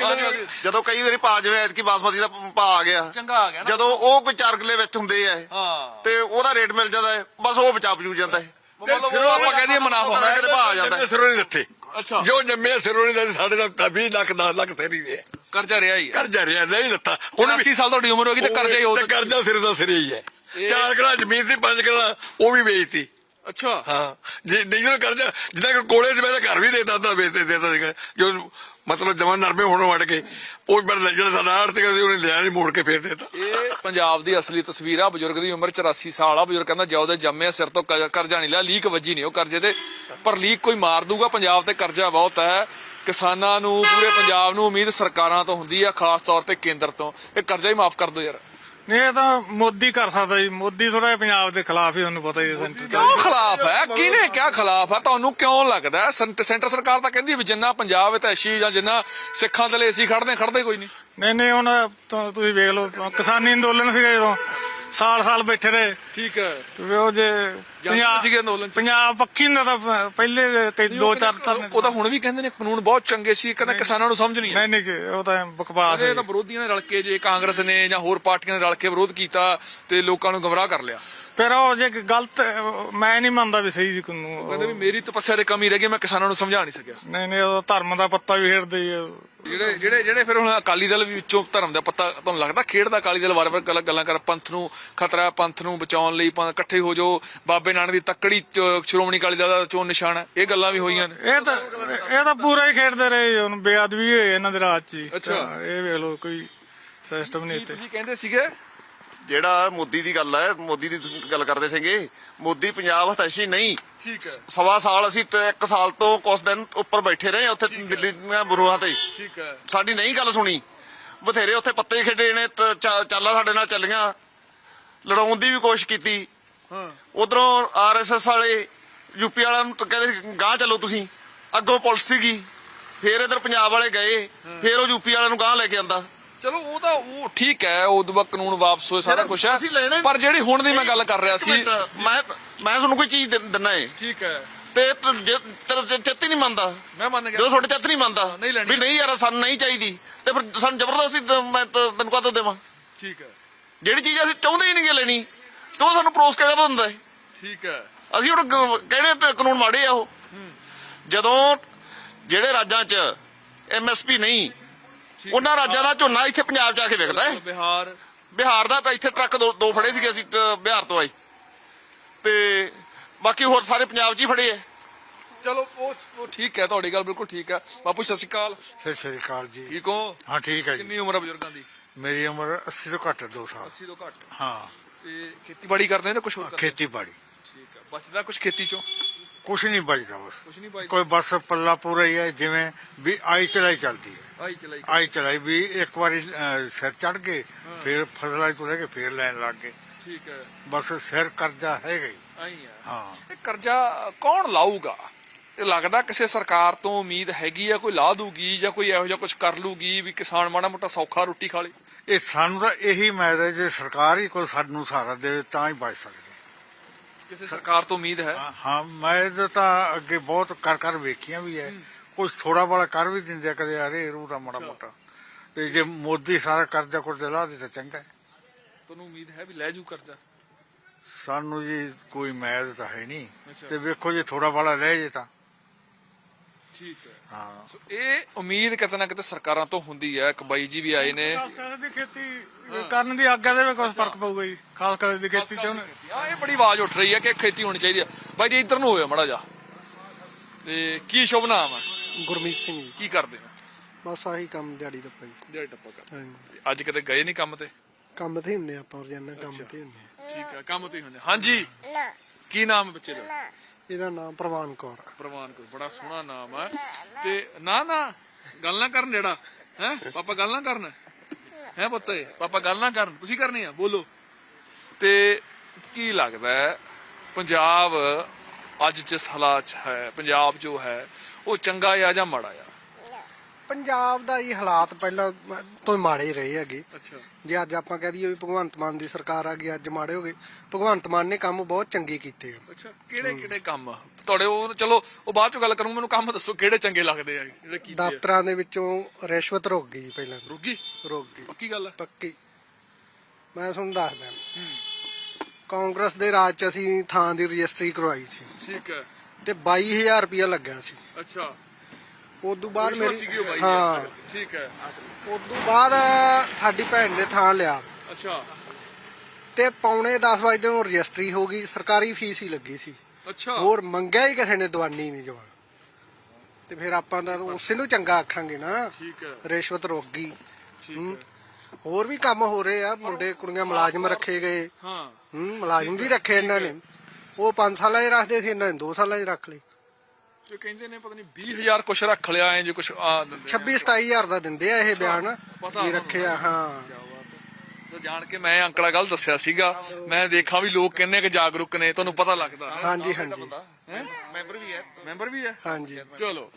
ਹਾਂਜੀ।
ਜੇ ਤਾਂ
ਕਈ ਵਾਰੀ ਪਾ ਜਾਵੇ ਐਤਕੀ ਬਾਸਮਤੀ ਦਾ ਪਾ ਆ ਗਿਆ।
ਚੰਗਾ ਆ ਗਿਆ ਨਾ।
ਜਦੋਂ ਉਹ ਕੋਈ ਚਾਰ ਕਿੱਲੇ ਵਿੱਚ ਹੁੰਦੇ ਆ
ਹਾਂ।
ਤੇ ਉਹਦਾ ਰੇਟ ਮਿਲ ਜਾਂਦਾ ਹੈ ਬਸ ਉਹ ਬਚਾ ਬਜੂ ਜਾਂਦਾ ਹੈ।
ਮਤਲਬ ਉਹ ਆਪਾਂ ਕਹਿੰਦੇ ਆ ਮੁਨਾਫਾ।
ਪਤਾ ਕਿਤੇ ਪਾ ਆ ਜਾਂਦਾ ਹੈ।
ਸਿਰੋਂ ਨਹੀਂ ਦਿੱਤੇ।
ਅੱਛਾ।
ਜੋ ਜੰਮੇ ਸਿਰੋਂ ਨਹੀਂ ਦਿੱਤੇ ਸਾਡੇ ਤਾਂ 20 ਲੱਖ 10 ਲੱਖ ਸੇਰੀ ਦੇ
ਕਰਜ਼ਾ ਰਿਹਾ ਹੀ ਹੈ।
ਕਰਜ਼ਾ ਰਿਹਾ ਨਹੀਂ ਦਿੱਤਾ। ਹੁਣ
80 ਸਾਲ ਤੁਹਾਡੀ ਉਮਰ ਹੋ ਗਈ ਤੇ ਕਰਜ਼ਾ ਹੀ ਹੋ
ਤੇ ਕਰਜ਼ਾ ਸਿਰ ਦਾ ਸਿਰ ਹੀ ਹੈ। ਚਾਰ ਕਿਲਾ ਜ਼ਮੀਨ ਸੀ ਪੰਜ ਕਿਲਾ ਉਹ ਵੀ ਵੇਚਤੀ।
ਅੱਛਾ।
ਹਾਂ। ਜੇ ਨਹੀਂ ਤਾਂ ਕਰਜ਼ਾ ਜਿੱਦਾਂ ਕਿ ਕੋਲੇ ਚ ਮੈਂ ਤਾਂ ਘਰ ਵੀ ਦੇਤਾ ਤਾਂ ਵੇਚਦੇ ਦੇਤਾ ਸੀਗਾ। ਜੋ ਮਤਲਬ ਜਮਾਂ ਨਰਮੇ ਹੋਣੋਂ ਵੜ ਕੇ ਉਹ ਪਰ ਜਿਹੜਾ ਸਾਡਾ ਆੜਤ ਸੀ ਉਹਨੇ ਲਿਆ ਨਹੀਂ ਮੋੜ ਕੇ ਫੇਰ ਦੇਤਾ।
ਇਹ ਪੰਜਾਬ ਦੀ ਅਸਲੀ ਤਸਵੀਰ ਆ ਬਜ਼ੁਰਗ ਦੀ ਉਮਰ 84 ਸਾਲ ਆ। ਬਜ਼ੁਰਗ ਕਹਿੰਦਾ ਜਿਉਂ ਜੰਮੇ ਸਿਰ ਤੋਂ ਕਰਜ਼ਾ ਨਹੀਂ ਲਿਆ ਲੀਕ ਵੱਜੀ ਨਹੀਂ ਉਹ ਕਰਜ਼ੇ ਤੇ। ਪਰ ਲੀਕ ਕੋਈ ਮਾਰ ਦੂਗਾ ਪੰਜਾਬ ਤੇ ਕਰਜ਼ਾ ਬਹੁਤ ਹੈ। ਕਿਸਾਨਾਂ ਨੂੰ ਪੂਰੇ ਪੰਜਾਬ ਨੂੰ ਉਮੀਦ ਸਰਕਾਰਾਂ ਤੋਂ ਹੁੰਦੀ ਆ ਖਾਸ ਤੌਰ ਤੇ ਕੇਂਦਰ ਤੋਂ। ਇਹ ਕਰਜ਼ਾ ਹੀ ਮਾਫ ਕਰ ਦਿਓ ਯਾਰ।
ਨਹੀਂ ਇਹ ਤਾਂ ਮੋਦੀ ਕਰ ਸਕਦਾ ਜੀ। ਮੋਦੀ ਥੋੜਾ ਪੰਜਾਬ ਦੇ ਖਿਲਾਫ ਹੀ ਤੁਹਾਨੂੰ ਪਤਾ ਹੀ ਹੈ ਸੈਂਟਰ ਚ
ਕਿਉਂ ਖਿਲਾਫ ਹੈ? ਕਿਹਨੇ ਕਿਹਾ ਖਿਲਾਫ ਹੈ? ਤੁਹਾਨੂੰ ਕਿਉਂ ਲੱਗਦਾ ਹੈ? ਸੈਂਟ- ਸੈਂਟਰ ਸਰਕਾਰ ਤਾਂ ਕਹਿੰਦੀ ਵੀ ਜਿੰਨਾ ਪੰਜਾਬ ਵਿੱਚ ਐਸ਼ੀ ਜਾਂ ਜਿੰਨਾ ਸਿੱਖਾਂ ਦੇ ਲਈ ਅਸੀਂ ਖੜਦੇ ਖੜਦੇ ਕੋਈ ਨਹੀਂ।
ਨਹੀਂ ਨਹੀਂ ਹੁਣ ਤਾਂ ਤੁਸੀਂ ਵੇਖ ਲਓ ਕਿਸਾਨੀ ਅੰਦੋਲਨ ਸੀਗਾ ਜਦੋਂ। ਸਾਲ ਸਾਲ ਬੈਠੇ ਰਹੇ।
ਠੀਕ ਹੈ।
ਤੇ ਉਹ ਜੇ ਪੰਜਾਬ
ਸੀਗੇ ਅੰਦੋਲਨ ਚ।
ਪੰਜਾਬ ਪੱਕੀ ਹੁੰਦਾ ਤਾਂ ਪ- ਪਹਿਲੇ ਕਈ ਦੋ ਚਾਰ ਧਰਨੇ
ਉਹ ਤਾਂ ਹੁਣ ਵੀ ਕਹਿੰਦੇ ਨੇ ਕਾਨੂੰਨ ਬਹੁਤ ਚੰਗੇ ਸੀ ਕਹਿੰਦਾ ਕਿਸਾਨਾਂ ਨੂੰ ਸਮਝ ਨਹੀਂ ਆਈ।
ਨਹੀਂ ਨਹੀਂ ਕਿ ਉਹ ਤਾਂ ਬਕਵਾਸ
ਇਹ
ਹੈ
ਤਾਂ ਵਿਰੋਧੀਆਂ ਨੇ ਰਲ ਕੇ ਜੇ ਕਾਂਗਰਸ ਨੇ ਜਾਂ ਹੋਰ ਪਾਰਟੀਆਂ ਨੇ ਰਲ ਕੇ ਵਿਰੋਧ ਕੀਤਾ ਤੇ ਲੋਕਾਂ ਨੂੰ ਗਮਰਾਹ ਕਰ ਲਿਆ।
ਫਿਰ ਉਹ ਜੇ ਗਲਤ ਮੈਂ ਨਹੀਂ ਮੰਨਦਾ ਵੀ ਸਹੀ ਸੀ ਕਾਨੂੰਨ।
ਕਹਿੰਦੇ ਵੀ ਮੇਰੀ ਤਪੱਸਿਆ ਦੇ ਕਮੀ ਰਹਿ ਗਈ ਮੈਂ ਕਿਸਾਨਾਂ ਨੂੰ ਸਮਝਾ ਨਹੀਂ ਸਕਿਆ।
ਨਹੀਂ ਨਹੀਂ ਉਹ ਧਰਮ ਦਾ ਪੱਤਾ ਵੀ ਖੇਡਦੇ ਹੀ ਆ।
ਜਿਹੜੇ ਜਿਹੜੇ ਜਿਹੜੇ ਫਿਰ ਹੁਣ ਅਕਾਲੀ ਦਲ ਵੀ ਵਿੱਚੋਂ ਧਰਮ ਦਾ ਪੱਤਾ ਤੁਹਾਨੂੰ ਲੱਗਦਾ ਖੇਡਦਾ ਅਕਾਲੀ ਦਲ ਵਾਰ-ਵਾਰ ਗੱਲਾਂ- ਗੱਲਾਂ ਕਰ ਪੰਥ ਨੂੰ ਖਤਰਾ ਪੰਥ ਨੂੰ ਬਚਾਉਣ ਲਈ ਪੰਥ ਇਕੱਠੇ ਹੋ ਜਾਓ ਬਾਬੇ ਨਾਨਕ ਦੀ ਤੱਕੜੀ ਚ- ਸ਼੍ਰੋਮਣੀ ਅਕਾਲੀ ਦਲ ਦਾ ਚੋਣ ਨਿਸ਼ਾਨ ਹੈ ਇਹ ਗੱਲਾਂ ਵੀ ਹੋਈਆਂ ਨੇ
ਇਹ ਤਾਂ ਇਹ ਤਾਂ ਪੂਰਾ ਹੀ ਖੇਡਦੇ ਰਹੇ ਜੀ, ਹੁਣ ਬੇਅਦਬੀ ਹੋਈ ਇਹਨਾਂ ਦੇ ਰਾਜ 'ਚ ਹੀ।
ਅੱਛਾ।
ਤਾਂ ਇਹ ਵੇਖ ਲਓ ਕੋਈ ਸਿਸਟਮ ਨਹੀਂ ਇੱਥੇ
ਤੁਸੀਂ ਕਹਿੰਦੇ ਸੀਗੇ
ਜਿਹੜਾ ਮੋਦੀ ਦੀ ਗੱਲ ਹੈ ਮੋਦੀ ਦੀ ਤੁਸੀਂ ਗੱਲ ਕਰਦੇ ਸੀਗੇ ਮੋਦੀ ਪੰਜਾਬ ਹਤੈਸ਼ੀ ਨਹੀਂ।
ਠੀਕ ਹੈ।
ਸਵਾ ਸਾਲ ਅਸੀਂ ਤੇ ਇੱਕ ਸਾਲ ਤੋਂ ਕੁਝ ਦਿਨ ਉੱਪਰ ਬੈਠੇ ਰਹੇ ਉੱਥੇ ਦਿੱਲੀ ਦੀਆਂ ਬਰੂਹਾਂ ਤੇ।
ਠੀਕ ਹੈ।
ਸਾਡੀ ਨਹੀਂ ਗੱਲ ਸੁਣੀ। ਬਥੇਰੇ ਉੱਥੇ ਪੱਤੇ ਖੇਡੇ ਨੇ ਚਾਲਾਂ ਸਾਡੇ ਨਾਲ ਚੱਲੀਆਂ। ਲੜਾਉਣ ਦੀ ਵੀ ਕੋਸ਼ਿਸ਼ ਕੀਤੀ।
ਹਾਂ।
ਉਧਰੋਂ ਆਰਐਸਐਸ ਵਾਲੇ ਯੂਪੀ ਵਾਲਿਆਂ ਨੂੰ ਕਹਿੰਦੇ ਗਾਂ ਚੱਲੋ ਤੁਸੀਂ। ਅੱਗੋਂ ਪੁਲਿਸ ਸੀਗੀ। ਫੇਰ ਇਧਰ ਪੰਜਾਬ ਵਾਲੇ ਗਏ। ਫੇਰ ਉਹ ਯੂਪੀ ਵਾਲਿਆਂ ਨੂੰ ਗਾਂ ਲੈ ਕੇ ਆਂਦਾ
ਚਲੋ ਉਹ ਤਾਂ ਉਹ ਠੀਕ ਹੈ ਉਦੋਂ ਬਾਅਦ ਕਾਨੂੰਨ ਵਾਪਸ ਹੋਏ ਸਾਰਾ ਕੁਝ ਹੈ।
ਅਸੀਂ ਲੈਣਾ-
ਪਰ ਜਿਹੜੀ ਹੁਣ ਦੀ ਮੈਂ ਗੱਲ ਕਰ ਰਿਹਾ ਸੀ
ਮੈਂ ਮੈਂ ਤੁਹਾਨੂੰ ਕੋਈ ਚੀਜ਼ ਦਿ- ਦਿੰਨਾ ਏ।
ਠੀਕ ਹੈ।
ਤੇ ਤ- ਜੇ ਤੇਰਾ ਚ- ਚਿੱਤ ਹੀ ਨਹੀਂ ਮੰਨਦਾ।
ਮੈਂ ਮੰਨ ਗਿਆ।
ਜਦੋਂ ਤੁਹਾਡੇ ਚਿੱਤ ਨਹੀਂ ਮੰਨਦਾ
ਨਹੀਂ ਲੈਣੀ।
ਵੀ ਨਹੀਂ ਯਾਰ ਸਾਨੂੰ ਨਹੀਂ ਚਾਹੀਦੀ। ਤੇ ਫਿਰ ਸਾਨੂੰ ਜ਼ਬਰਦਸਤੀ ਤ- ਮੈਂ ਤ- ਤੈਨੂੰ ਕਾਹਤੋਂ ਦੇਵਾਂ?
ਠੀਕ ਹੈ।
ਜਿਹੜੀ ਚੀਜ਼ ਅਸੀਂ ਚਾਹੁੰਦੇ ਹੀ ਨਹੀਂ ਲੈਣੀ ਤੇ ਉਹ ਸਾਨੂੰ ਪਰੋਸ ਕੇ ਕਾਹਤੋਂ ਦਿੰਦਾ ਏ?
ਠੀਕ ਹੈ।
ਅਸੀਂ ਹੁਣ ਕ- ਕਿਹੜੇ ਕਾਨੂੰਨ ਮਾੜੇ ਆ ਉਹ? ਜਦੋਂ ਜਿਹੜੇ ਰਾਜਾਂ 'ਚ ਐਮਐਸਪੀ ਨਹੀਂ ਉਹਨਾਂ ਰਾਜਾਂ ਦਾ ਝੋਨਾ ਇੱਥੇ ਪੰਜਾਬ 'ਚ ਆ ਕੇ ਵਿਕਦਾ ਹੈ।
ਬਿਹਾਰ।
ਬਿਹਾਰ ਦਾ ਤਾਂ ਇੱਥੇ ਟਰੱਕ ਦੋ ਦੋ ਫੜੇ ਸੀਗੇ ਅਸੀਂ ਬਿਹਾਰ ਤੋਂ ਆਏ। ਤੇ ਬਾਕੀ ਹੋਰ ਸਾਰੇ ਪੰਜਾਬ 'ਚ ਹੀ ਫੜੇ ਐ
ਚਲੋ ਉਹ ਉਹ ਠੀਕ ਹੈ ਤੁਹਾਡੀ ਗੱਲ ਬਿਲਕੁਲ ਠੀਕ ਹੈ। ਬਾਪੂ ਸਤਿ ਸ਼੍ਰੀ ਅਕਾਲ।
ਸਤਿ ਸ਼੍ਰੀ ਅਕਾਲ ਜੀ।
ਠੀਕ ਹੋ?
ਹਾਂ ਠੀਕ ਹੈ ਜੀ।
ਕਿੰਨੀ ਉਮਰ ਹੈ ਬਜ਼ੁਰਗਾਂ ਦੀ?
ਮੇਰੀ ਉਮਰ 80 ਤੋਂ ਘੱਟ 2 ਸਾਲ।
80 ਤੋਂ ਘੱਟ।
ਹਾਂ।
ਤੇ ਖੇਤੀਬਾੜੀ ਕਰਦੇ ਨੇ ਨਾ ਕੁਝ ਹੋਰ
ਖੇਤੀਬਾੜੀ।
ਠੀਕ ਹੈ। ਬਚਦਾ ਕੁਝ ਖੇਤੀ ਚੋਂ?
ਕੁਛ ਨਹੀਂ ਬਚਦਾ ਬਸ।
ਕੁਝ ਨਹੀਂ ਬਚਦਾ
ਕੋਈ ਬਸ ਪੱਲਾ ਪੂਰਾ ਹੀ ਹੈ ਜਿਵੇਂ ਵੀ ਆਈ ਚਲਾਈ ਚੱਲਦੀ ਹੈ।
ਆਈ ਚਲਾਈ
ਆਈ ਚਲਾਈ ਵੀ ਇੱਕ ਵਾਰੀ ਅਹ, ਸਿਰ ਚੜ ਗਏ ਫਿਰ ਫਸਲਾਂ ਤੋਂ ਲੈ ਕੇ ਫਿਰ ਲੈਣ ਲੱਗ ਗਏ।
ਠੀਕ ਹੈ।
ਬਸ ਸਿਰ ਕਰਜ਼ਾ ਹੈਗਾ ਹੀ।
ਆਈ ਹੈ।
ਹਾਂ।
ਇਹ ਕਰਜ਼ਾ ਕੌਣ ਲਾਊਗਾ? ਇਹ ਲੱਗਦਾ ਕਿਸੇ ਸਰਕਾਰ ਤੋਂ ਉਮੀਦ ਹੈਗੀ ਆ ਕੋਈ ਲਾ ਦੂਗੀ ਜਾਂ ਕੋਈ ਇਹੋ ਜਿਹਾ ਕੁਝ ਕਰ ਲੂਗੀ ਵੀ ਕਿਸਾਨ ਮਾੜਾ ਮੋਟਾ ਸੌਖਾ ਰੋਟੀ ਖਾ ਲੇ।
ਇਹ ਸਾਨੂੰ ਤਾਂ ਇਹੀ ਮੈਦ ਹੈ ਜੇ ਸਰਕਾਰ ਹੀ ਕੋਈ ਸਾਨੂੰ ਸਹਾਰਾ ਦੇਵੇ ਤਾਂ ਹੀ ਬਚ ਸਕਦੇ।
ਕਿਸੇ ਸਰਕਾਰ ਤੋਂ ਉਮੀਦ ਹੈ?
ਹਾਂ, ਮੈਂ ਤਾਂ ਅੱਗੇ ਬਹੁਤ ਕਰ ਕਰ ਵੇਖੀਆਂ ਵੀ ਹੈ। ਕੁਝ ਥੋੜਾ ਬੜਾ ਕਰ ਵੀ ਦਿੰਦੇ ਆ ਕਦੇ ਅਰੇ ਰੂ ਦਾ ਮਾੜਾ ਮੋਟਾ। ਤੇ ਜੇ ਮੋਦੀ ਸਾਰਾ ਕਰਜ਼ਾ ਕੁਰਜ਼ਾ ਲਾ ਦੇ ਤਾਂ ਚੰਗਾ ਹੈ।
ਤੁਹਾਨੂੰ ਉਮੀਦ ਹੈ ਵੀ ਲੈ ਜੂ ਕਰਜ਼ਾ?
ਸਾਨੂੰ ਜੀ ਕੋਈ ਮੈਦ ਤਾਂ ਹੈ ਨਹੀਂ।
ਅੱਛਾ।
ਤੇ ਵੇਖੋ ਜੇ ਥੋੜਾ ਬੜਾ ਲੈ ਜੇ ਤਾਂ।
ਠੀਕ ਹੈ।
ਹਾਂ।
ਸੋ ਇਹ ਉਮੀਦ ਕਿਤੇ ਨਾ ਕਿਤੇ ਸਰਕਾਰਾਂ ਤੋਂ ਹੁੰਦੀ ਹੈ ਇੱਕ ਬਾਈ ਜੀ ਵੀ ਆਏ ਨੇ।
ਖਾਸ ਕਰ ਦੀ ਖੇਤੀ ਕਰਨ ਦੀ ਆਗਿਆ ਦੇ ਵੀ ਕੁਝ ਫ਼ਰਕ ਪਊਗਾ ਜੀ ਖਾਸ ਕਰ ਦੀ ਖੇਤੀ ਚ
ਆ ਇਹ ਬੜੀ ਆਵਾਜ਼ ਉੱਠ ਰਹੀ ਹੈ ਕਿ ਖੇਤੀ ਹੋਣੀ ਚਾਹੀਦੀ ਹੈ। ਬਾਈ ਜੀ ਇੱਧਰ ਨੂੰ ਹੋਇਆ ਮੜਾ ਜਾ ਤੇ ਕੀ ਸ਼ੁਭ ਨਾਮ ਹੈ?
ਗੁਰਮੀਤ ਸਿੰਘ ਜੀ।
ਕੀ ਕਰਦੇ ਨੇ
ਬਸ ਆਹੀ ਕੰਮ ਦਿਹਾੜੀ ਦਾ ਭਾਈ
ਜਿਹੜੇ ਟੱਪਾ ਕਰ
ਹਾਂਜੀ।
ਤੇ ਅੱਜ ਕਿਤੇ ਗਏ ਨਹੀਂ ਕੰਮ ਤੇ?
ਕੰਮ ਤੇ ਹੁੰਦੇ ਆਪਾਂ ਰੋਜ਼ਾਨਾ ਕੰਮ ਤੇ ਹੁੰਦੇ ਆ।
ਠੀਕ ਹੈ ਕੰਮ ਤੇ ਹੀ ਹੁੰਦੇ ਹਾਂਜੀ। ਕੀ ਨਾਮ ਹੈ ਬੱਚੇ ਦਾ?
ਇਹਦਾ ਨਾਮ ਪ੍ਰਵਾਨ ਕੌਰ ਆ।
ਪ੍ਰਵਾਨ ਕੋ ਬੜਾ ਸੋਹਣਾ ਨਾਮ ਹੈ ਤੇ ਨਾ ਨਾ, ਗੱਲ ਨਾ ਕਰਨ ਜਿਹੜਾ ਹੈ? ਪਾਪਾ, ਗੱਲ ਨਾ ਕਰਨ। ਹੈ ਪੁੱਤੇ ਪਾਪਾ, ਗੱਲ ਨਾ ਕਰਨ। ਤੁਸੀਂ ਕਰਨੀ ਆ, ਬੋਲੋ। ਤੇ ਕੀ ਲੱਗਦਾ ਹੈ, ਪੰਜਾਬ ਅੱਜ ਜਿਸ ਹਾਲਾਤ 'ਚ ਹੈ, ਪੰਜਾਬ ਜੋ ਹੈ, ਉਹ ਚੰਗਾ ਆ ਜਾਂ ਮਾੜਾ ਆ?
ਪੰਜਾਬ ਦਾ ਇਹ ਹਾਲਾਤ ਪਹਿਲਾਂ ਤੋਂ ਹੀ ਮਾੜੇ ਹੀ ਰਹੇ ਹੈਗੇ।
ਅੱਛਾ।
ਜੇ ਅੱਜ ਆਪਾਂ ਕਹਿ ਦਈਏ ਵੀ ਭਗਵੰਤ ਮਾਨ ਦੀ ਸਰਕਾਰ ਆ ਗਈ ਅੱਜ ਮਾੜੇ ਹੋ ਗਏ। ਭਗਵੰਤ ਮਾਨ ਨੇ ਕੰਮ ਬਹੁਤ ਚੰਗੇ ਕੀਤੇ ਆ।
ਅੱਛਾ ਕਿਹੜੇ ਕਿਹੜੇ ਕੰਮ? ਤੁਹਾਡੇ ਉਹ ਚਲੋ ਉਹ ਬਾਅਦ ਚ ਗੱਲ ਕਰੂੰ ਮੈਨੂੰ ਕੰਮ ਦੱਸੋ ਕਿਹੜੇ ਚੰਗੇ ਲੱਗਦੇ ਆ ਜਿਹੜੇ ਕੀਤੇ ਆ?
ਦਫ਼ਤਰਾਂ ਦੇ ਵਿੱਚੋਂ ਰਿਸ਼ਵਤ ਰੁਕ ਗਈ ਪਹਿਲਾਂ
ਰੁਕੀ
ਰੁਕ ਗਈ।
ਪੱਕੀ ਗੱਲ ਹੈ
ਪੱਕੀ। ਮੈਂ ਤੁਹਾਨੂੰ ਦੱਸਦਾ ਕਾਂਗਰਸ ਦੇ ਰਾਜ 'ਚ ਅਸੀਂ ਥਾਂ ਦੀ ਰਜਿਸਟਰੀ ਕਰਵਾਈ ਸੀ।
ਠੀਕ ਹੈ।
ਤੇ 22000 ਰੁਪਇਆ ਲੱਗਾ ਸੀ।
ਅੱਛਾ।
ਉਸ ਤੋਂ ਬਾਅਦ
ਰਿਸ਼ਵਤ ਸੀਗੀ ਉਹ
ਮੇਰੀ
ਬਾਈ
ਹਾਂ।
ਠੀਕ ਹੈ।
ਉਸ ਤੋਂ ਬਾਅਦ ਸਾਡੀ ਭੈਣ ਨੇ ਥਾਂ ਲਿਆ।
ਅੱਛਾ।
ਤੇ ਪੌਣੇ 10 ਵਜੇ ਨੂੰ ਰਜਿਸਟਰੀ ਹੋ ਗਈ ਸਰਕਾਰੀ ਫੀਸ ਹੀ ਲੱਗੀ ਸੀ।
ਅੱਛਾ।
ਹੋਰ ਮੰਗਿਆ ਹੀ ਕਿਸੇ ਨੇ ਦਵਾਨੀ ਨਹੀਂ ਜਵਾਨ। ਤੇ ਫਿਰ ਆਪਾਂ ਤਾਂ ਉਸੇ ਨੂੰ ਚੰਗਾ ਆਖਾਂਗੇ ਨਾ।
ਠੀਕ ਹੈ।
ਰਿਸ਼ਵਤ ਰੁਕ ਗਈ।
ਠੀਕ
ਹੂੰ।
ਹੈ।
ਹੋਰ ਵੀ ਕੰਮ ਹੋ ਰਹੇ ਆ ਮੁੰਡੇ ਕੁੜੀਆਂ ਮੁਲਾਜ਼ਮ ਰੱਖੇ ਗਏ।
ਹਾਂ।
ਹੂੰ ਮੁਲਾਜ਼ਮ ਵੀ ਰੱਖੇ ਇਹਨਾਂ ਨੇ। ਉਹ 5 ਸਾਲਾਂ 'ਚ ਰੱਖਦੇ ਸੀ ਇਹਨਾਂ ਨੇ 2 ਸਾਲਾਂ 'ਚ ਰੱਖ ਲਏ।
ਇਹ ਕਹਿੰਦੇ ਨੇ ਪਤਾ ਨਹੀਂ 20000 ਕੁਛ ਰੱਖ ਲਿਆ ਐ ਜੇ ਕੁਛ ਆ ਦਿੰਦੇ
26 27000 ਦਾ ਦਿੰਦੇ ਆ ਇਹ ਬਿਆਨ
ਪਤਾ
ਵੀ ਰੱਖਿਆ ਹਾਂ।
ਤਾਂ ਜਾਣ ਕੇ ਮੈਂ ਅੰਕੜਾ ਗੱਲ ਦੱਸਿਆ ਸੀਗਾ ਮੈਂ ਦੇਖਾਂ ਵੀ ਲੋਕ ਕਿੰਨੇ ਕੁ ਜਾਗਰੂਕ ਨੇ ਤੁਹਾਨੂੰ ਪਤਾ ਲੱਗਦਾ।
ਹਾਂਜੀ ਹਾਂਜੀ।
ਮੈਂਬਰ ਵੀ ਹੈ।
ਮੈਂਬਰ ਵੀ ਹੈ?
ਹਾਂਜੀ।
ਚਲੋ।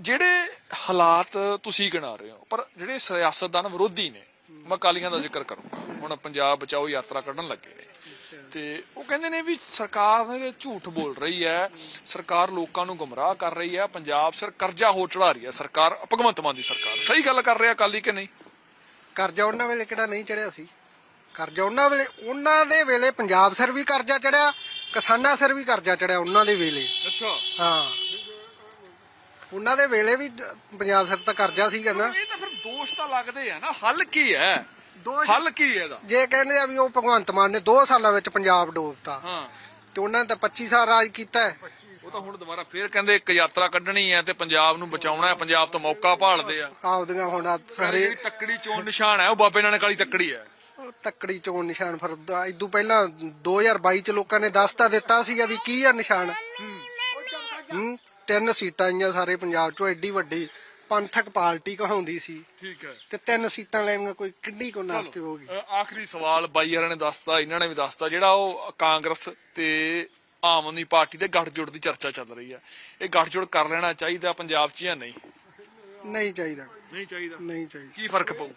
ਜਿਹੜੇ ਹਾਲਾਤ ਤੁਸੀਂ ਗਿਣਾ ਰਹੇ ਹੋ ਪਰ ਜਿਹੜੇ ਸਿਆਸਤਦਾਨ ਵਿਰੋਧੀ ਨੇ ਮੈਂ ਅਕਾਲੀਆਂ ਦਾ ਜ਼ਿਕਰ ਕਰੂੰਗਾ। ਹੁਣ ਪੰਜਾਬ ਬਚਾਓ ਯਾਤਰਾ ਕੱਢਣ ਲੱਗੇ ਨੇ। ਤੇ ਉਹ ਕਹਿੰਦੇ ਨੇ ਵੀ ਸਰਕਾਰ ਝੂਠ ਬੋਲ ਰਹੀ ਹੈ ਸਰਕਾਰ ਲੋਕਾਂ ਨੂੰ ਗੁੰਮਰਾਹ ਕਰ ਰਹੀ ਹੈ ਪੰਜਾਬ ਸਿਰ ਕਰਜ਼ਾ ਹੋ ਚੜਾ ਰਹੀ ਹੈ ਸਰਕਾਰ ਭਗਵੰਤ ਮਾਨ ਦੀ ਸਰਕਾਰ। ਸਹੀ ਗੱਲ ਕਰ ਰਿਹਾ ਅਕਾਲੀ ਕਿ ਨਹੀਂ?
ਕਰਜ਼ਾ ਉਹਨਾਂ ਵੇਲੇ ਕਿਹੜਾ ਨਹੀਂ ਚੜਿਆ ਸੀ? ਕਰਜ਼ਾ ਉਹਨਾਂ ਵੇਲੇ ਉਹਨਾਂ ਦੇ ਵੇਲੇ ਪੰਜਾਬ ਸਿਰ ਵੀ ਕਰਜ਼ਾ ਚੜਿਆ ਕਿਸਾਨਾਂ ਸਿਰ ਵੀ ਕਰਜ਼ਾ ਚੜਿਆ ਉਹਨਾਂ ਦੇ ਵੇਲੇ।
ਅੱਛਾ।
ਹਾਂ। ਉਹਨਾਂ ਦੇ ਵੇਲੇ ਵੀ ਪੰਜਾਬ ਸਿਰ ਤਾਂ ਕਰਜ਼ਾ ਸੀਗਾ ਨਾ।
ਇਹ ਤਾਂ ਫਿਰ ਦੋਸ਼ ਤਾਂ ਲੱਗਦੇ ਆ ਨਾ ਹੱਲ ਕੀ ਹੈ?
ਦੋਸ਼-
ਹੱਲ ਕੀ ਹੈ ਇਹਦਾ?
ਜੇ ਕਹਿੰਦੇ ਆ ਵੀ ਉਹ ਭਗਵੰਤ ਮਾਨ ਨੇ 2 ਸਾਲਾਂ ਵਿੱਚ ਪੰਜਾਬ ਡੋਬਤਾ
ਹਾਂ।
ਤੇ ਉਹਨਾਂ ਨੇ ਤਾਂ 25 ਸਾਲ ਰਾਜ ਕੀਤਾ ਹੈ।
ਉਹ ਤਾਂ ਹੁਣ ਦੁਬਾਰਾ ਫੇਰ ਕਹਿੰਦੇ ਇੱਕ ਯਾਤਰਾ ਕੱਢਣੀ ਹੈ ਤੇ ਪੰਜਾਬ ਨੂੰ ਬਚਾਉਣਾ ਹੈ ਪੰਜਾਬ ਤੋਂ ਮੌਕਾ ਭਾਲਦੇ ਆ।
ਆਪਦੀਆਂ ਹੁਣ ਆਹ ਸਾਰੇ
ਤੱਕੜੀ ਚੋਣ ਨਿਸ਼ਾਨ ਹੈ ਉਹ ਬਾਬੇ ਨਾਨਕ ਵਾਲੀ ਤੱਕੜੀ ਹੈ।
ਉਹ ਤੱਕੜੀ ਚੋਣ ਨਿਸ਼ਾਨ ਫਿਰ ਇਦੋਂ ਪਹਿਲਾਂ 2022 ਚ ਲੋਕਾਂ ਨੇ ਦੱਸ ਤਾਂ ਦਿੱਤਾ ਸੀਗਾ ਵੀ ਕੀ ਆ ਨਿਸ਼ਾਨ। ਹੂੰ ਤਿੰਨ ਸੀਟਾਂ ਆਈਆਂ ਸਾਰੇ ਪੰਜਾਬ ਚੋਂ ਐਡੀ ਵੱਡੀ। ਪੰਥਕ ਪਾਰਟੀ ਕਹਾਉਂਦੀ ਸੀ।
ਠੀਕ ਹੈ।
ਤੇ ਤਿੰਨ ਸੀਟਾਂ ਲੈਣੀਆਂ ਕੋਈ ਕਿੱਡੀ ਕੋ ਨਾਸਤੇ ਹੋਗੀ
ਅ, ਆਖਰੀ ਸਵਾਲ ਬਾਈ ਹਰਾਂ ਨੇ ਦੱਸਤਾ ਇਹਨਾਂ ਨੇ ਵੀ ਦੱਸਤਾ ਜਿਹੜਾ ਉਹ ਕਾਂਗਰਸ ਤੇ ਆਮ ਆਦਮੀ ਪਾਰਟੀ ਦੇ ਗੱਠਜੋੜ ਦੀ ਚਰਚਾ ਚੱਲ ਰਹੀ ਹੈ। ਇਹ ਗੱਠਜੋੜ ਕਰ ਲੈਣਾ ਚਾਹੀਦਾ ਪੰਜਾਬ 'ਚ ਜਾਂ ਨਹੀਂ?
ਨਹੀਂ ਚਾਹੀਦਾ।
ਨਹੀਂ ਚਾਹੀਦਾ।
ਨਹੀਂ ਚਾਹੀਦਾ।
ਕੀ ਫ਼ਰਕ ਪਊ?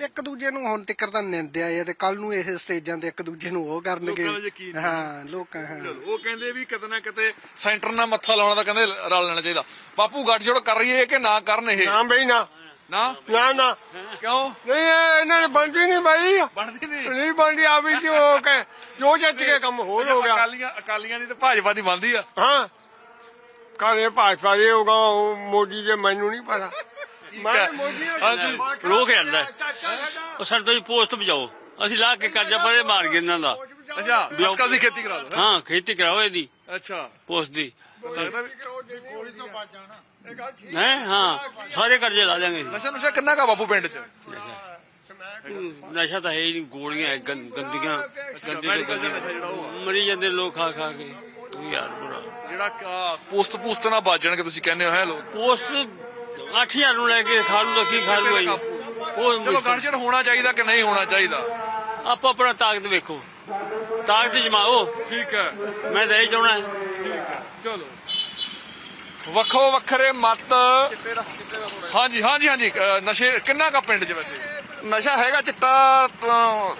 ਇੱਕ ਦੂਜੇ ਨੂੰ ਹੁਣ ਤੱਕ ਤਾਂ ਨਿੰਦਿਆ ਆ ਤੇ ਕੱਲ ਨੂੰ ਇਹ ਸਟੇਜਾਂ ਤੇ ਇੱਕ ਦੂਜੇ ਨੂੰ ਉਹ ਕਰਨਗੇ।
ਲੋਕਾਂ ਦਾ ਯਕੀਨ ਨਹੀਂ।
ਹਾਂ ਲੋਕਾਂ ਹਾਂ।
ਉਹ ਕਹਿੰਦੇ ਵੀ ਕਿਤੇ ਨਾ ਕਿਤੇ ਸੈਂਟਰ ਨਾਲ ਮੱਥਾ ਲਾਉਣਾ ਤਾਂ ਕਹਿੰਦੇ ਰਲ ਲੈਣਾ ਚਾਹੀਦਾ। ਬਾਪੂ ਗੱਠਜੋੜ ਕਰ ਰਹੀ ਹੈ ਕਿ ਨਾ ਕਰਨ ਇਹ?
ਨਾ ਬਈ ਨਾ।
ਨਾ?
ਨਾ ਨਾ।
ਕਿਉਂ?
ਨਹੀਂ ਇਹ ਇਹਨਾਂ ਨੇ ਬਣਦੀ ਨਹੀਂ ਬਈ।
ਬਣਦੀ ਨਹੀਂ?
ਨਹੀਂ ਬਣਦੀ ਆ ਵੀ ਜੋ ਉਹ ਕਹੇ ਜੋ ਚੱਜ ਕੇ ਕੰਮ ਹੋਰ ਹੋ ਗਿਆ।
ਅਕਾਲੀਆਂ ਅਕਾਲੀਆਂ ਦੀ ਤੇ ਭਾਜਪਾ ਦੀ ਬਣਦੀ ਆ।
ਹਾਂ। ਕਾਲੇ ਭਾਜਪਾ ਦੇ ਹੋਗਾ ਉਹ ਮੋਦੀ ਦੇ ਮੈਨੂੰ ਨਹੀਂ ਪਤਾ। ਮੈਂ ਮੋਦੀ ਦਾ
ਹਾਂਜੀ
ਰੋਕ ਜਾਂਦਾ ਹੈ। ਉਹ ਸਾਡੇ ਤੋਂ ਪੋਸਟ ਬਜਾਓ ਅਸੀਂ ਲਾ ਕੇ ਕਰਜ਼ਾ ਪਰੇ ਮਾਰ ਗਏ ਇਹਨਾਂ ਦਾ।
ਅੱਛਾ ਬਿਲਕੁਲ ਦੀ ਖੇਤੀ ਕਰਾ ਲਓ
ਹਾਂ? ਖੇਤੀ ਕਰਾਓ ਇਹਦੀ।
ਅੱਛਾ।
ਪੋਸਟ ਦੀ।
ਲੱਗਦਾ ਵੀ
ਹੈ? ਹਾਂ। ਸਾਰੇ ਕਰਜ਼ੇ ਲਾ ਜਾਾਂਗੇ
ਨਸ਼ਾ ਨੁਸ਼ਾ ਕਿੰਨਾ ਕਾ ਬਾਪੂ ਪਿੰਡ 'ਚ?
ਨਸ਼ਾ ਤਾਂ ਹੈ ਹੀ ਨਹੀਂ ਗੋਲੀਆਂ ਹੈ, ਗੰ- ਗੰਦੀਆਂ ਗੰਦੇ ਤੋਂ
medical ਦਾ ਨਸ਼ਾ ਜਿਹੜਾ ਉਹ ਆ।
ਗੰਦੇ ਮਰੀ ਜਾਂਦੇ ਲੋਕ ਖਾ ਖਾ ਕੇ। ਯਾਰ ਬੁਰਾ।
ਜਿਹੜਾ ਪੋਸਟ ਪੂਸਟ ਨਾ ਬਾਜਣਗੇ ਤੁਸੀਂ ਕਹਿੰਦੇ ਹੋ ਹੈ ਲੋਕ?
ਪੋਸਟ 8000 ਨੂੰ ਲੈ ਕੇ ਖਾ ਲੂ ਤਾਂ ਕੀ ਖਾ ਲੂ ਜੀ? ਉਹ
ਚਲੋ
ਮੁਸ਼ਕਿਲ।
ਗੜਜੜ ਹੋਣਾ ਚਾਹੀਦਾ ਕਿ ਨਹੀਂ ਹੋਣਾ ਚਾਹੀਦਾ?
ਆਪੋ ਆਪਣਾ ਤਾਕਤ ਵੇਖੋ। ਤਾਕਤ ਜਮਾਓ
ਠੀਕ ਹੈ।
ਮੈਂ ਤਾਂ ਇਹ ਚਾਹਣਾ
ਚਲੋ। ਵੱਖੋ ਵੱਖਰੇ ਮਤ। ਹਾਂਜੀ ਹਾਂਜੀ ਹਾਂਜੀ। ਅ, ਨਸ਼ੇ ਕਿੰਨਾ ਕਾ ਪਿੰਡ 'ਚ ਵੈਸੇ?
ਨਸ਼ਾ ਹੈਗਾ ਚਿੱਟਾ ਤਾਂ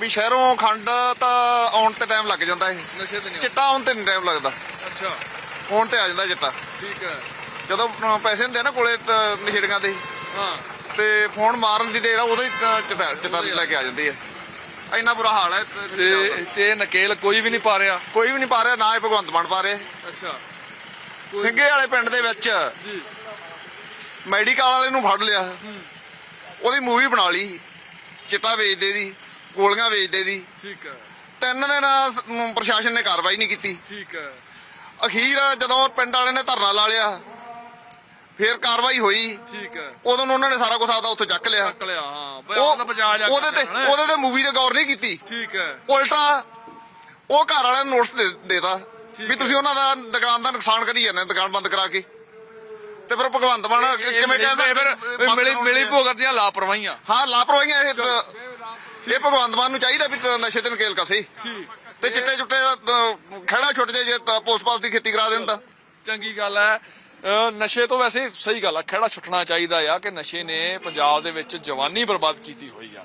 ਵੀ ਸ਼ਹਿਰੋਂ ਖੰਡ ਤਾਂ ਆਉਣ ਤੇ ਟਾਈਮ ਲੱਗ ਜਾਂਦਾ ਇਹ।
ਨਸ਼ੇ ਤੇ ਨਹੀਂ
ਚਿੱਟਾ ਆਉਣ ਤੇ ਨਹੀਂ ਟਾਈਮ ਲੱਗਦਾ।
ਅੱਛਾ।
ਆਉਣ ਤੇ ਆ ਜਾਂਦਾ ਚਿੱਟਾ।
ਠੀਕ ਹੈ।
ਜਦੋਂ ਪੈਸੇ ਹੁੰਦੇ ਆ ਨਾ ਕੋਲੇ ਤਾਂ ਨਸ਼ੇੜੀਆਂ ਦੇ।
ਹਾਂ।
ਤੇ ਫੋਨ ਮਾਰਨ ਦੀ ਦੇਰ ਆ ਉਦੋਂ ਹੀ ਚਿੱਟਾ ਚਿੱਟਾ ਲੈ ਕੇ ਆ ਜਾਂਦੀ ਹੈ ਇੰਨਾ ਬੁਰਾ ਹਾਲ ਹੈ ਤੇ-
ਤੇ ਤੇ ਨਕੇਲ ਕੋਈ ਵੀ ਨਹੀਂ ਪਾ ਰਿਹਾ।
ਕੋਈ ਵੀ ਨਹੀਂ ਪਾ ਰਿਹਾ ਨਾ ਇਹ ਭਗਵੰਤ ਮਾਨ ਪਾ ਰਿਹਾ।
ਅੱਛਾ।
ਸਿੰਘੇ ਵਾਲੇ ਪਿੰਡ ਦੇ ਵਿੱਚ
ਜੀ।
ਮੈਡੀਕਲ ਵਾਲੇ ਨੂੰ ਫੜ ਲਿਆ। ਉਹਦੀ ਮੂਵੀ ਬਣਾ ਲਈ। ਚਿੱਟਾ ਵੇਚਦੇ ਦੀ ਗੋਲੀਆਂ ਵੇਚਦੇ ਦੀ।
ਠੀਕ ਹੈ
ਤਿੰਨ ਦਿਨ ਸ- ਨੂੰ ਪ੍ਰਸ਼ਾਸਨ ਨੇ ਕਾਰਵਾਈ ਨਹੀਂ ਕੀਤੀ।
ਠੀਕ ਹੈ
ਅਖੀਰ ਜਦੋਂ ਪਿੰਡ ਵਾਲੇ ਨੇ ਧਰਨਾ ਲਾ ਲਿਆ ਫਿਰ ਕਾਰਵਾਈ ਹੋਈ।
ਠੀਕ ਹੈ।
ਉਦੋਂ ਨੂੰ ਉਹਨਾਂ ਨੇ ਸਾਰਾ ਕੁਝ ਆਦਾ ਉੱਥੋਂ ਚੱਕ ਲਿਆ।
ਚੱਕ ਲਿਆ ਹਾਂ। ਬਈ
ਉਹ
ਬਚਾ ਲਿਆ
ਉਹਦੇ ਤੇ। ਉਹਦੇ ਤੇ ਮੂਵੀ ਤੇ ਗੌਰ ਨਹੀਂ ਕੀਤੀ।
ਠੀਕ ਹੈ।
ਉਲਟਾ ਉਹ ਘਰ ਵਾਲਿਆਂ ਨੂੰ ਨੋਟਿਸ ਦੇ ਦੇਤਾ ਵੀ ਤੁਸੀਂ ਉਹਨਾਂ ਦਾ ਦੁਕਾਨ ਦਾ ਨੁਕਸਾਨ ਕਰੀ ਜਾਂਦੇ ਦੁਕਾਨ ਬੰਦ ਕਰਾ ਕੇ। ਤੇ ਫਿਰ ਭਗਵੰਤ ਮਾਨ ਕਿਵੇਂ ਕਹਿੰਦਾ
ਫਿਰ ਮਿਲੀ ਮਿਲੀ ਭੁਗਤ ਦੀਆਂ ਲਾਪਰਵਾਹੀਆਂ।
ਹਾਂ ਲਾਪਰਵਾਹੀਆਂ ਇਹ ਇਹ ਭਗਵੰਤ ਮਾਨ ਨੂੰ ਚਾਹੀਦਾ ਵੀ ਨਸ਼ੇ ਤੇ ਨਕੇਲ ਕਸੇ। ਤੇ ਚਿੱਟੇ ਚੁੱਟੇ ਖਹਿੜਾ ਛੁੱਟ ਜੇ ਜੇ ਪੋਸਟ ਪਾਸ ਦੀ ਖੇਤੀ ਕਰਾ ਦੇਣ ਤਾਂ।
ਚੰਗੀ ਗੱਲ ਹੈ। ਨਸ਼ੇ ਤੋਂ ਵੈਸੇ ਸਹੀ ਗੱਲ ਆ, ਖਹਿੜਾ ਛੁੱਟਣਾ ਚਾਹੀਦਾ ਆ ਕਿ ਨਸ਼ੇ ਨੇ ਪੰਜਾਬ ਦੇ ਵਿੱਚ ਜਵਾਨੀ ਬਰਬਾਦ ਕੀਤੀ ਹੋਈ ਆ।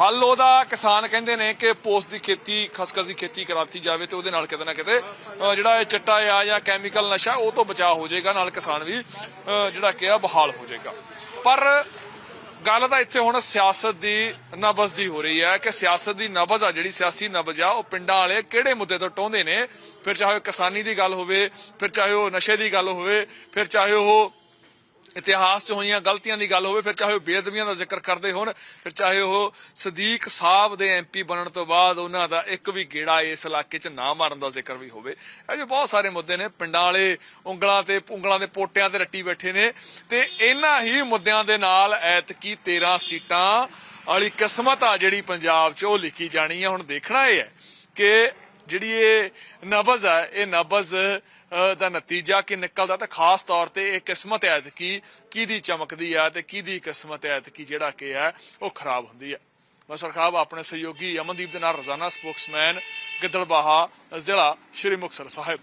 ਹੱਲ ਉਹਦਾ ਕਿਸਾਨ ਕਹਿੰਦੇ ਨੇ ਕਿ ਪੋਸਟ ਦੀ ਖੇਤੀ, ਖਸਖਸ ਦੀ ਖੇਤੀ ਕਰਾਤੀ ਜਾਵੇ ਤੇ ਉਹਦੇ ਨਾਲ ਕਿਤੇ ਨਾ ਕਿਤੇ ਜਿਹੜਾ ਇਹ ਚਿੱਟਾ ਆ ਜਾਂ ਕੈਮੀਕਲ ਨਸ਼ਾ, ਉਹ ਤੋਂ ਬਚਾਅ ਹੋ ਜਾਏਗਾ, ਨਾਲ ਕਿਸਾਨ ਵੀ ਜਿਹੜਾ ਕਿ ਆ ਬਹਾਲ ਹੋ ਜਾਏਗਾ। ਪਰ ਗੱਲ ਤਾਂ ਇੱਥੇ ਹੁਣ ਸਿਆਸਤ ਦੀ ਨਬਜ਼ ਦੀ ਹੋ ਰਹੀ ਹੈ ਕਿ ਸਿਆਸਤ ਦੀ ਨਬਜ਼ ਆ, ਜਿਹੜੀ ਸਿਆਸੀ ਨਬਜ਼ ਆ, ਉਹ ਪਿੰਡਾਂ ਵਾਲੇ ਕਿਹੜੇ ਮੁੱਦੇ ਤੋਂ ਟੋਂਦੇ ਨੇ? ਫਿਰ ਚਾਹੇ ਉਹ ਕਿਸਾਨੀ ਦੀ ਗੱਲ ਹੋਵੇ, ਫਿਰ ਚਾਹੇ ਉਹ ਨਸ਼ੇ ਦੀ ਗੱਲ ਹੋਵੇ, ਫਿਰ ਚਾਹੇ ਉਹ ਇਤਿਹਾਸ 'ਚ ਹੋਈਆਂ ਗਲਤੀਆਂ ਦੀ ਗੱਲ ਹੋਵੇ, ਫਿਰ ਚਾਹੇ ਉਹ ਬੇਅਦਬੀਆਂ ਦਾ ਜ਼ਿਕਰ ਕਰਦੇ ਹੋਣ, ਫਿਰ ਚਾਹੇ ਉਹ ਸਦੀਕ ਸਾਹਿਬ ਦੇ ਐਮਪੀ ਬਣਨ ਤੋਂ ਬਾਅਦ ਉਹਨਾਂ ਦਾ ਇੱਕ ਵੀ ਗੇੜਾ ਇਸ ਇਲਾਕੇ 'ਚ ਨਾ ਮਾਰਨ ਦਾ ਜ਼ਿਕਰ ਵੀ ਹੋਵੇ। ਇਹ ਜੋ ਬਹੁਤ ਸਾਰੇ ਮੁੱਦੇ ਨੇ। ਪਿੰਡਾਂ ਵਾਲੇ ਉਂਗਲਾਂ ਤੇ ਉਂਗਲਾਂ ਦੇ ਪੋਟਿਆਂ ਤੇ ਰੱਟੀ ਬੈਠੇ ਨੇ। ਤੇ ਇਹਨਾਂ ਹੀ ਮੁੱਦਿਆਂ ਦੇ ਨਾਲ ਐਤਕੀ 13 ਸੀਟਾਂ ਵਾਲੀ ਕਿਸਮਤ ਆ ਜਿਹੜੀ ਪੰਜਾਬ 'ਚ ਉਹ ਲਿਖੀ ਜਾਣੀ ਹੈ ਹੁਣ ਦੇਖਣਾ ਇਹ ਹੈ ਕਿ ਜਿਹੜੀ ਇਹ ਨਬਜ਼ ਹੈ ਇਹ ਨਬਜ਼ ਦਾ ਨਤੀਜਾ ਕੀ ਨਿਕਲਦਾ ਤੇ ਖਾਸ ਤੌਰ ਤੇ ਇਹ ਕਿਸਮਤ ਐਤ ਕੀ ਕਿਹਦੀ ਚਮਕਦੀ ਹੈ ਤੇ ਕਿਹਦੀ ਕਿਸਮਤ ਐਤ ਕੀ ਜਿਹੜਾ ਕਿ ਹੈ, ਉਹ ਖਰਾਬ ਹੁੰਦੀ ਹੈ ਮਸਰ ਖਾਬ ਆਪਣੇ ਸਹਿਯੋਗੀ ਅਮਨਦੀਪ ਦੇ ਨਾਲ ਰੋਜ਼ਾਨਾ ਸਪੋਕਸਮੈਨ ਗਿੱਦੜਬਾਹਾ ਜ਼ਿਲ੍ਹਾ ਸ਼੍ਰੀ ਮੁਕਤਸਰ ਸਾਹਿਬ।